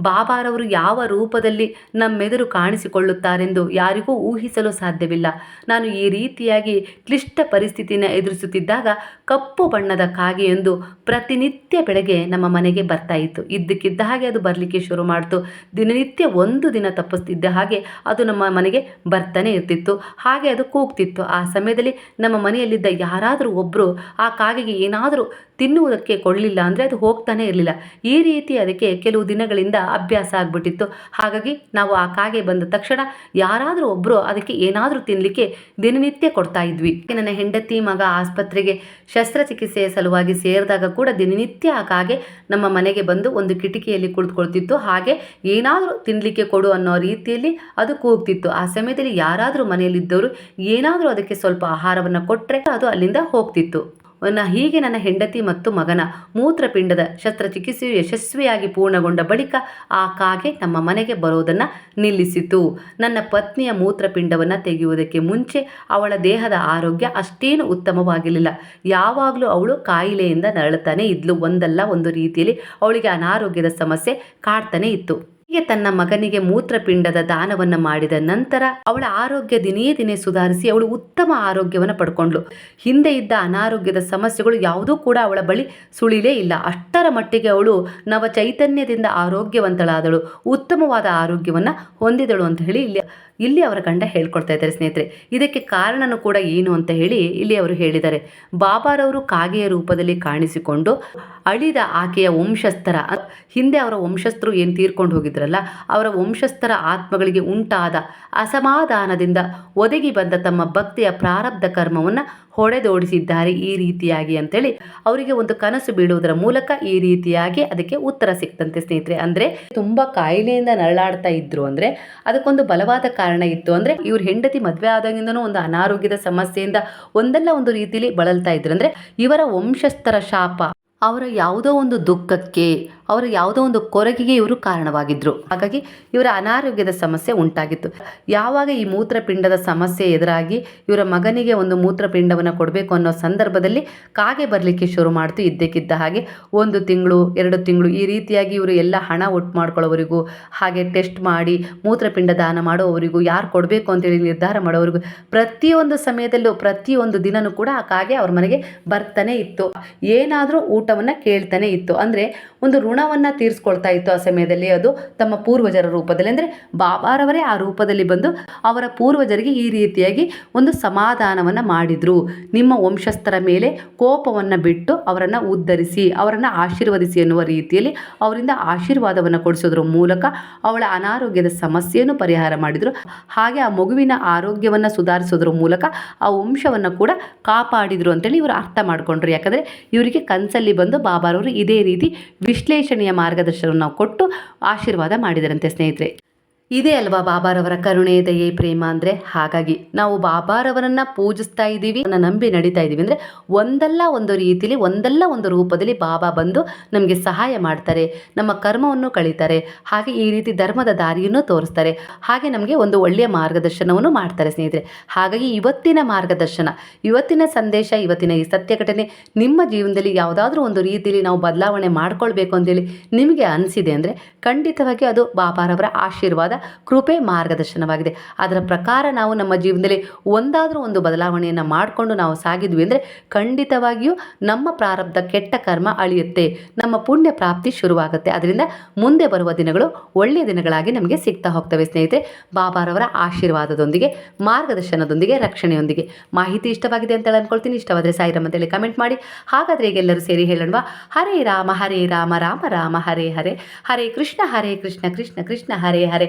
ಬಾಬಾರವರು ಯಾವ ರೂಪದಲ್ಲಿ ನಮ್ಮೆದುರು ಕಾಣಿಸಿಕೊಳ್ಳುತ್ತಾರೆಂದು ಯಾರಿಗೂ ಊಹಿಸಲು ಸಾಧ್ಯವಿಲ್ಲ. ನಾನು ಈ ರೀತಿಯಾಗಿ ಕ್ಲಿಷ್ಟ ಪರಿಸ್ಥಿತಿನ ಎದುರಿಸುತ್ತಿದ್ದಾಗ ಕಪ್ಪು ಬಣ್ಣದ ಕಾಗೆಯೊಂದು ಪ್ರತಿನಿತ್ಯ ಬೆಳಗ್ಗೆ ನಮ್ಮ ಮನೆಗೆ ಬರ್ತಾ ಇತ್ತು. ಇದ್ದಕ್ಕಿದ್ದ ಹಾಗೆ ಅದು ಬರಲಿಕ್ಕೆ ಶುರು ಮಾಡಿತು. ದಿನನಿತ್ಯ ಒಂದು ದಿನ ತಪ್ಪಿಸ್ತಿದ್ದ ಹಾಗೆ ಅದು ನಮ್ಮ ಮನೆಗೆ ಬರ್ತಾನೆ ಇರ್ತಿತ್ತು. ಹಾಗೆ ಅದು ಕೂಗ್ತಿತ್ತು. ಆ ಸಮಯದಲ್ಲಿ ನಮ್ಮ ಮನೆಯಲ್ಲಿದ್ದ ಯಾರಾದರೂ ಒಬ್ಬರು ಆ ಕಾಗೆಗೆ ಏನಾದರೂ ತಿನ್ನುವುದಕ್ಕೆ ಕೊಡಲಿಲ್ಲ ಅಂದರೆ ಅದು ಹೋಗ್ತಾನೆ ಇರಲಿಲ್ಲ. ಈ ರೀತಿ ಅದಕ್ಕೆ ಕೆಲವು ದಿನಗಳಿಂದ ಅಭ್ಯಾಸ ಆಗಿಬಿಟ್ಟಿತ್ತು. ಹಾಗಾಗಿ ನಾವು ಆ ಕಾಗೆ ಬಂದ ತಕ್ಷಣ ಯಾರಾದರೂ ಒಬ್ಬರು ಅದಕ್ಕೆ ಏನಾದರೂ ತಿನ್ನಲಿಕ್ಕೆ ದಿನನಿತ್ಯ ಕೊಡ್ತಾ ಇದ್ವಿ. ನನ್ನ ಹೆಂಡತಿ, ಮಗ ಆಸ್ಪತ್ರೆಗೆ ಶಸ್ತ್ರಚಿಕಿತ್ಸೆಯ ಸಲುವಾಗಿ ಸೇರಿದಾಗ ಕೂಡ ದಿನನಿತ್ಯ ಆ ಕಾಗೆ ನಮ್ಮ ಮನೆಗೆ ಬಂದು ಒಂದು ಕಿಟಕಿಯಲ್ಲಿ ಕುಳಿತುಕೊಳ್ತಿತ್ತು. ಹಾಗೆ ಏನಾದರೂ ತಿನ್ನಲಿಕ್ಕೆ ಕೊಡು ಅನ್ನೋ ರೀತಿಯಲ್ಲಿ ಅದು ಕೂಗ್ತಿತ್ತು. ಆ ಸಮಯದಲ್ಲಿ ಯಾರಾದರೂ ಮನೆಯಲ್ಲಿದ್ದವರು ಏನಾದರೂ ಅದಕ್ಕೆ ಸ್ವಲ್ಪ ಆಹಾರವನ್ನು ಕೊಟ್ಟರೆ ಅದು ಅಲ್ಲಿಂದ ಹೋಗ್ತಿತ್ತು. ನ- ಹೀಗೆ ನನ್ನ ಹೆಂಡತಿ ಮತ್ತು ಮಗನ ಮೂತ್ರಪಿಂಡದ ಶಸ್ತ್ರಚಿಕಿತ್ಸೆಯು ಯಶಸ್ವಿಯಾಗಿ ಪೂರ್ಣಗೊಂಡ ಬಳಿಕ ಆ ಕಾಗೆ ನಮ್ಮ ಮನೆಗೆ ಬರೋದನ್ನು ನಿಲ್ಲಿಸಿತು. ನನ್ನ ಪತ್ನಿಯ ಮೂತ್ರಪಿಂಡವನ್ನು ತೆಗೆಯುವುದಕ್ಕೆ ಮುಂಚೆ ಅವಳ ದೇಹದ ಆರೋಗ್ಯ ಅಷ್ಟೇನು ಉತ್ತಮವಾಗಿರಲಿಲ್ಲ. ಯಾವಾಗಲೂ ಅವಳು ಕಾಯಿಲೆಯಿಂದ ನರಳುತ್ತಾನೆ. ಇದ್ಲು ಒಂದಲ್ಲ ಒಂದು ರೀತಿಯಲ್ಲಿ ಅವಳಿಗೆ ಅನಾರೋಗ್ಯದ ಸಮಸ್ಯೆ ಕಾಡ್ತಾನೆ ಇತ್ತು. ಹೀಗೆ ತನ್ನ ಮಗನಿಗೆ ಮೂತ್ರಪಿಂಡದ ದಾನವನ್ನು ಮಾಡಿದ ನಂತರ ಅವಳ ಆರೋಗ್ಯ ದಿನೇ ದಿನೇ ಸುಧಾರಿಸಿ ಅವಳು ಉತ್ತಮ ಆರೋಗ್ಯವನ್ನು ಪಡ್ಕೊಂಡ್ಳು. ಹಿಂದೆ ಇದ್ದ ಅನಾರೋಗ್ಯದ ಸಮಸ್ಯೆಗಳು ಯಾವುದೂ ಕೂಡ ಅವಳ ಬಳಿ ಸುಳಿಲೇ ಇಲ್ಲ. ಅಷ್ಟರ ಮಟ್ಟಿಗೆ ಅವಳು ನವ ಚೈತನ್ಯದಿಂದ ಆರೋಗ್ಯವಂತಳಾದಳು. ಉತ್ತಮವಾದ ಆರೋಗ್ಯವನ್ನು ಹೊಂದಿದಳು ಅಂತ ಹೇಳಿ ಇಲ್ಲಿ ಇಲ್ಲಿ ಅವರ ಗಂಡ ಹೇಳ್ಕೊಡ್ತಾ ಇದ್ದಾರೆ ಸ್ನೇಹಿತರೆ. ಇದಕ್ಕೆ ಕಾರಣನೂ ಕೂಡ ಏನು ಅಂತ ಹೇಳಿ ಇಲ್ಲಿ ಅವರು ಹೇಳಿದ್ದಾರೆ. ಬಾಬಾರವರು ಕಾಗೆಯ ರೂಪದಲ್ಲಿ ಕಾಣಿಸಿಕೊಂಡು ಅಳಿದ ಆಕೆಯ ವಂಶಸ್ಥರ ಹಿಂದೆ ಅವರ ವಂಶಸ್ಥರು ಏನು ತೀರ್ಕೊಂಡು ಹೋಗಿದ್ರಲ್ಲ, ಅವರ ವಂಶಸ್ಥರ ಆತ್ಮಗಳಿಗೆ ಉಂಟಾದ ಅಸಮಾಧಾನದಿಂದ ಒದಗಿ ಬಂದ ತಮ್ಮ ಭಕ್ತಿಯ ಪ್ರಾರಬ್ಧ ಕರ್ಮವನ್ನು ಹೊಡೆದೋಡಿಸಿದ್ದಾರೆ ಈ ರೀತಿಯಾಗಿ ಅಂತೇಳಿ ಅವರಿಗೆ ಒಂದು ಕನಸು ಬೀಳುವುದರ ಮೂಲಕ ಈ ರೀತಿಯಾಗಿ ಅದಕ್ಕೆ ಉತ್ತರ ಸಿಕ್ತಂತೆ ಸ್ನೇಹಿತರೆ. ಅಂದ್ರೆ ತುಂಬಾ ಕಾಯಿಲೆಯಿಂದ ನರಳಾಡ್ತಾ ಇದ್ರು ಅಂದ್ರೆ ಅದಕ್ಕೊಂದು ಬಲವಾದ ಕಾರಣ ಇತ್ತು ಅಂದ್ರೆ ಇವ್ರ ಹೆಂಡತಿ ಮದುವೆ ಆದಾಗಿಂದನೂ ಒಂದು ಅನಾರೋಗ್ಯದ ಸಮಸ್ಯೆಯಿಂದ ಒಂದಲ್ಲ ಒಂದು ರೀತಿಯಲ್ಲಿ ಬಳಲ್ತಾ ಇದ್ರು ಅಂದ್ರೆ ಇವರ ವಂಶಸ್ಥರ ಶಾಪ, ಅವರ ಯಾವುದೋ ಒಂದು ದುಃಖಕ್ಕೆ ಅವರ ಯಾವುದೋ ಒಂದು ಕೊರಗಿಗೆ ಇವರು ಕಾರಣವಾಗಿದ್ದರು ಹಾಗಾಗಿ ಇವರ ಅನಾರೋಗ್ಯದ ಸಮಸ್ಯೆ ಉಂಟಾಗಿತ್ತು. ಯಾವಾಗ ಈ ಮೂತ್ರಪಿಂಡದ ಸಮಸ್ಯೆ ಎದುರಾಗಿ ಇವರ ಮಗನಿಗೆ ಒಂದು ಮೂತ್ರಪಿಂಡವನ್ನು ಕೊಡಬೇಕು ಅನ್ನೋ ಸಂದರ್ಭದಲ್ಲಿ ಕಾಗೆ ಬರಲಿಕ್ಕೆ ಶುರು ಮಾಡ್ತು ಇದ್ದಕ್ಕಿದ್ದ ಹಾಗೆ ಒಂದು ತಿಂಗಳು, ಎರಡು ತಿಂಗಳು ಈ ರೀತಿಯಾಗಿ ಇವರು ಎಲ್ಲ ಹಣ ಒಟ್ಟು ಮಾಡ್ಕೊಳ್ಳೋವರಿಗೂ, ಹಾಗೆ ಟೆಸ್ಟ್ ಮಾಡಿ, ಮೂತ್ರಪಿಂಡ ದಾನ ಮಾಡೋವರಿಗೂ ಯಾರು ಕೊಡಬೇಕು ಅಂತೇಳಿ ನಿರ್ಧಾರ ಮಾಡೋವರಿಗೂ ಪ್ರತಿಯೊಂದು ಸಮಯದಲ್ಲೂ ಪ್ರತಿಯೊಂದು ದಿನನೂ ಕೂಡ ಆ ಕಾಗೆ ಅವ್ರ ಮನೆಗೆ ಬರ್ತಾನೆ ಇತ್ತು. ಏನಾದರೂ ಊಟವನ್ನು ಕೇಳ್ತಾನೆ ಇತ್ತು. ಅಂದರೆ ಒಂದು ಋಣವನ್ನು ತೀರಿಸ್ಕೊಳ್ತಾ ಇತ್ತು ಆ ಸಮಯದಲ್ಲಿ. ಅದು ತಮ್ಮ ಪೂರ್ವಜರ ರೂಪದಲ್ಲಿ. ಅಂದರೆ ಬಾಬಾರವರೇ ಆ ರೂಪದಲ್ಲಿ ಬಂದು ಅವರ ಪೂರ್ವಜರಿಗೆ ಈ ರೀತಿಯಾಗಿ ಒಂದು ಸಮಾಧಾನವನ್ನು ಮಾಡಿದರು. ನಿಮ್ಮ ವಂಶಸ್ಥರ ಮೇಲೆ ಕೋಪವನ್ನು ಬಿಟ್ಟು ಅವರನ್ನು ಉದ್ಧರಿಸಿ, ಅವರನ್ನು ಆಶೀರ್ವದಿಸಿ ಎನ್ನುವ ರೀತಿಯಲ್ಲಿ ಅವರಿಂದ ಆಶೀರ್ವಾದವನ್ನು ಕೊಡಿಸೋದ್ರ ಮೂಲಕ ಅವಳ ಅನಾರೋಗ್ಯದ ಸಮಸ್ಯೆಯನ್ನು ಪರಿಹಾರ ಮಾಡಿದರು. ಹಾಗೆ ಆ ಮಗುವಿನ ಆರೋಗ್ಯವನ್ನು ಸುಧಾರಿಸೋದ್ರ ಮೂಲಕ ಆ ವಂಶವನ್ನು ಕೂಡ ಕಾಪಾಡಿದರು ಅಂತೇಳಿ ಇವರು ಅರ್ಥ ಮಾಡಿಕೊಂಡ್ರು. ಯಾಕಂದರೆ ಇವರಿಗೆ ಕನಸಲ್ಲಿ ಬಂದು ಬಾಬಾರವರು ಇದೇ ರೀತಿ ವಿಶ್ಲೇಷಣೆಯ ಮಾರ್ಗದರ್ಶನವನ್ನು ಕೊಟ್ಟು ಆಶೀರ್ವಾದ ಮಾಡಿದರಂತೆ ಸ್ನೇಹಿತರೆ. ಇದೇ ಅಲ್ವಾ ಬಾಬಾರವರ ಕರುಣೆ, ದಯೆ, ಪ್ರೇಮ ಅಂದರೆ? ಹಾಗಾಗಿ ನಾವು ಬಾಬಾರವರನ್ನ ಪೂಜಿಸ್ತಾ ಇದ್ದೀವಿ ನಂಬಿ ನಡೀತಾ ಇದ್ದೀವಿ ಅಂದರೆ ಒಂದಲ್ಲ ಒಂದು ರೀತಿಲಿ, ಒಂದಲ್ಲ ಒಂದು ರೂಪದಲ್ಲಿ ಬಾಬಾ ಬಂದು ನಮಗೆ ಸಹಾಯ ಮಾಡ್ತಾರೆ, ನಮ್ಮ ಕರ್ಮವನ್ನು ಕಳೀತಾರೆ, ಹಾಗೆ ಈ ರೀತಿ ಧರ್ಮದ ದಾರಿಯನ್ನು ತೋರಿಸ್ತಾರೆ, ಹಾಗೆ ನಮಗೆ ಒಂದು ಒಳ್ಳೆಯ ಮಾರ್ಗದರ್ಶನವನ್ನು ಮಾಡ್ತಾರೆ ಸ್ನೇಹಿತರೆ. ಹಾಗಾಗಿ ಇವತ್ತಿನ ಮಾರ್ಗದರ್ಶನ, ಇವತ್ತಿನ ಸಂದೇಶ, ಇವತ್ತಿನ ಈ ಸತ್ಯ ಘಟನೆ ನಿಮ್ಮ ಜೀವನದಲ್ಲಿ ಯಾವುದಾದ್ರೂ ಒಂದು ರೀತಿಯಲ್ಲಿ ನಾವು ಬದಲಾವಣೆ ಮಾಡ್ಕೊಳ್ಬೇಕು ಅಂತೇಳಿ ನಿಮಗೆ ಅನಿಸಿದೆ ಅಂದರೆ ಖಂಡಿತವಾಗಿ ಅದು ಬಾಬಾರವರ ಆಶೀರ್ವಾದ ಕೃಪೆ ಮಾರ್ಗದರ್ಶನವಾಗಿದೆ. ಅದರ ಪ್ರಕಾರ ನಾವು ನಮ್ಮ ಜೀವನದಲ್ಲಿ ಒಂದಾದರೂ ಒಂದು ಬದಲಾವಣೆಯನ್ನು ಮಾಡಿಕೊಂಡು ನಾವು ಸಾಗಿದ್ವಿ ಅಂದರೆ ಖಂಡಿತವಾಗಿಯೂ ನಮ್ಮ ಪ್ರಾರಬ್ಧ ಕೆಟ್ಟ ಕರ್ಮ ಅಳಿಯುತ್ತೆ. ನಮ್ಮ ಪುಣ್ಯ ಪ್ರಾಪ್ತಿ ಶುರುವಾಗುತ್ತೆ. ಅದರಿಂದ ಮುಂದೆ ಬರುವ ದಿನಗಳು ಒಳ್ಳೆಯ ದಿನಗಳಾಗಿ ನಮಗೆ ಸಿಗ್ತಾ ಹೋಗ್ತವೆ ಸ್ನೇಹಿತರೆ. ಬಾಬಾರವರ ಆಶೀರ್ವಾದದೊಂದಿಗೆ, ಮಾರ್ಗದರ್ಶನದೊಂದಿಗೆ, ರಕ್ಷಣೆಯೊಂದಿಗೆ ಮಾಹಿತಿ ಇಷ್ಟವಾಗಿದೆ ಅಂತ ಅನ್ಕೊಳ್ತೀನಿ ಇಷ್ಟವಾದರೆ ಸಾಯಿರಮ್ಮ ಅಂತೇಳಿ ಕಮೆಂಟ್ ಮಾಡಿ. ಹಾಗಾದರೆ ಎಲ್ಲರೂ ಸೇರಿ ಹೇಳೋಣವಾ? ಹರೇ ರಾಮ ಹರೇ ರಾಮ ರಾಮ ರಾಮ, ಹರೇ ಹರೇ. ಹರೇ ಕೃಷ್ಣ ಹರೇ ಕೃಷ್ಣ ಕೃಷ್ಣ ಕೃಷ್ಣ, ಹರೇ ಹರೇ.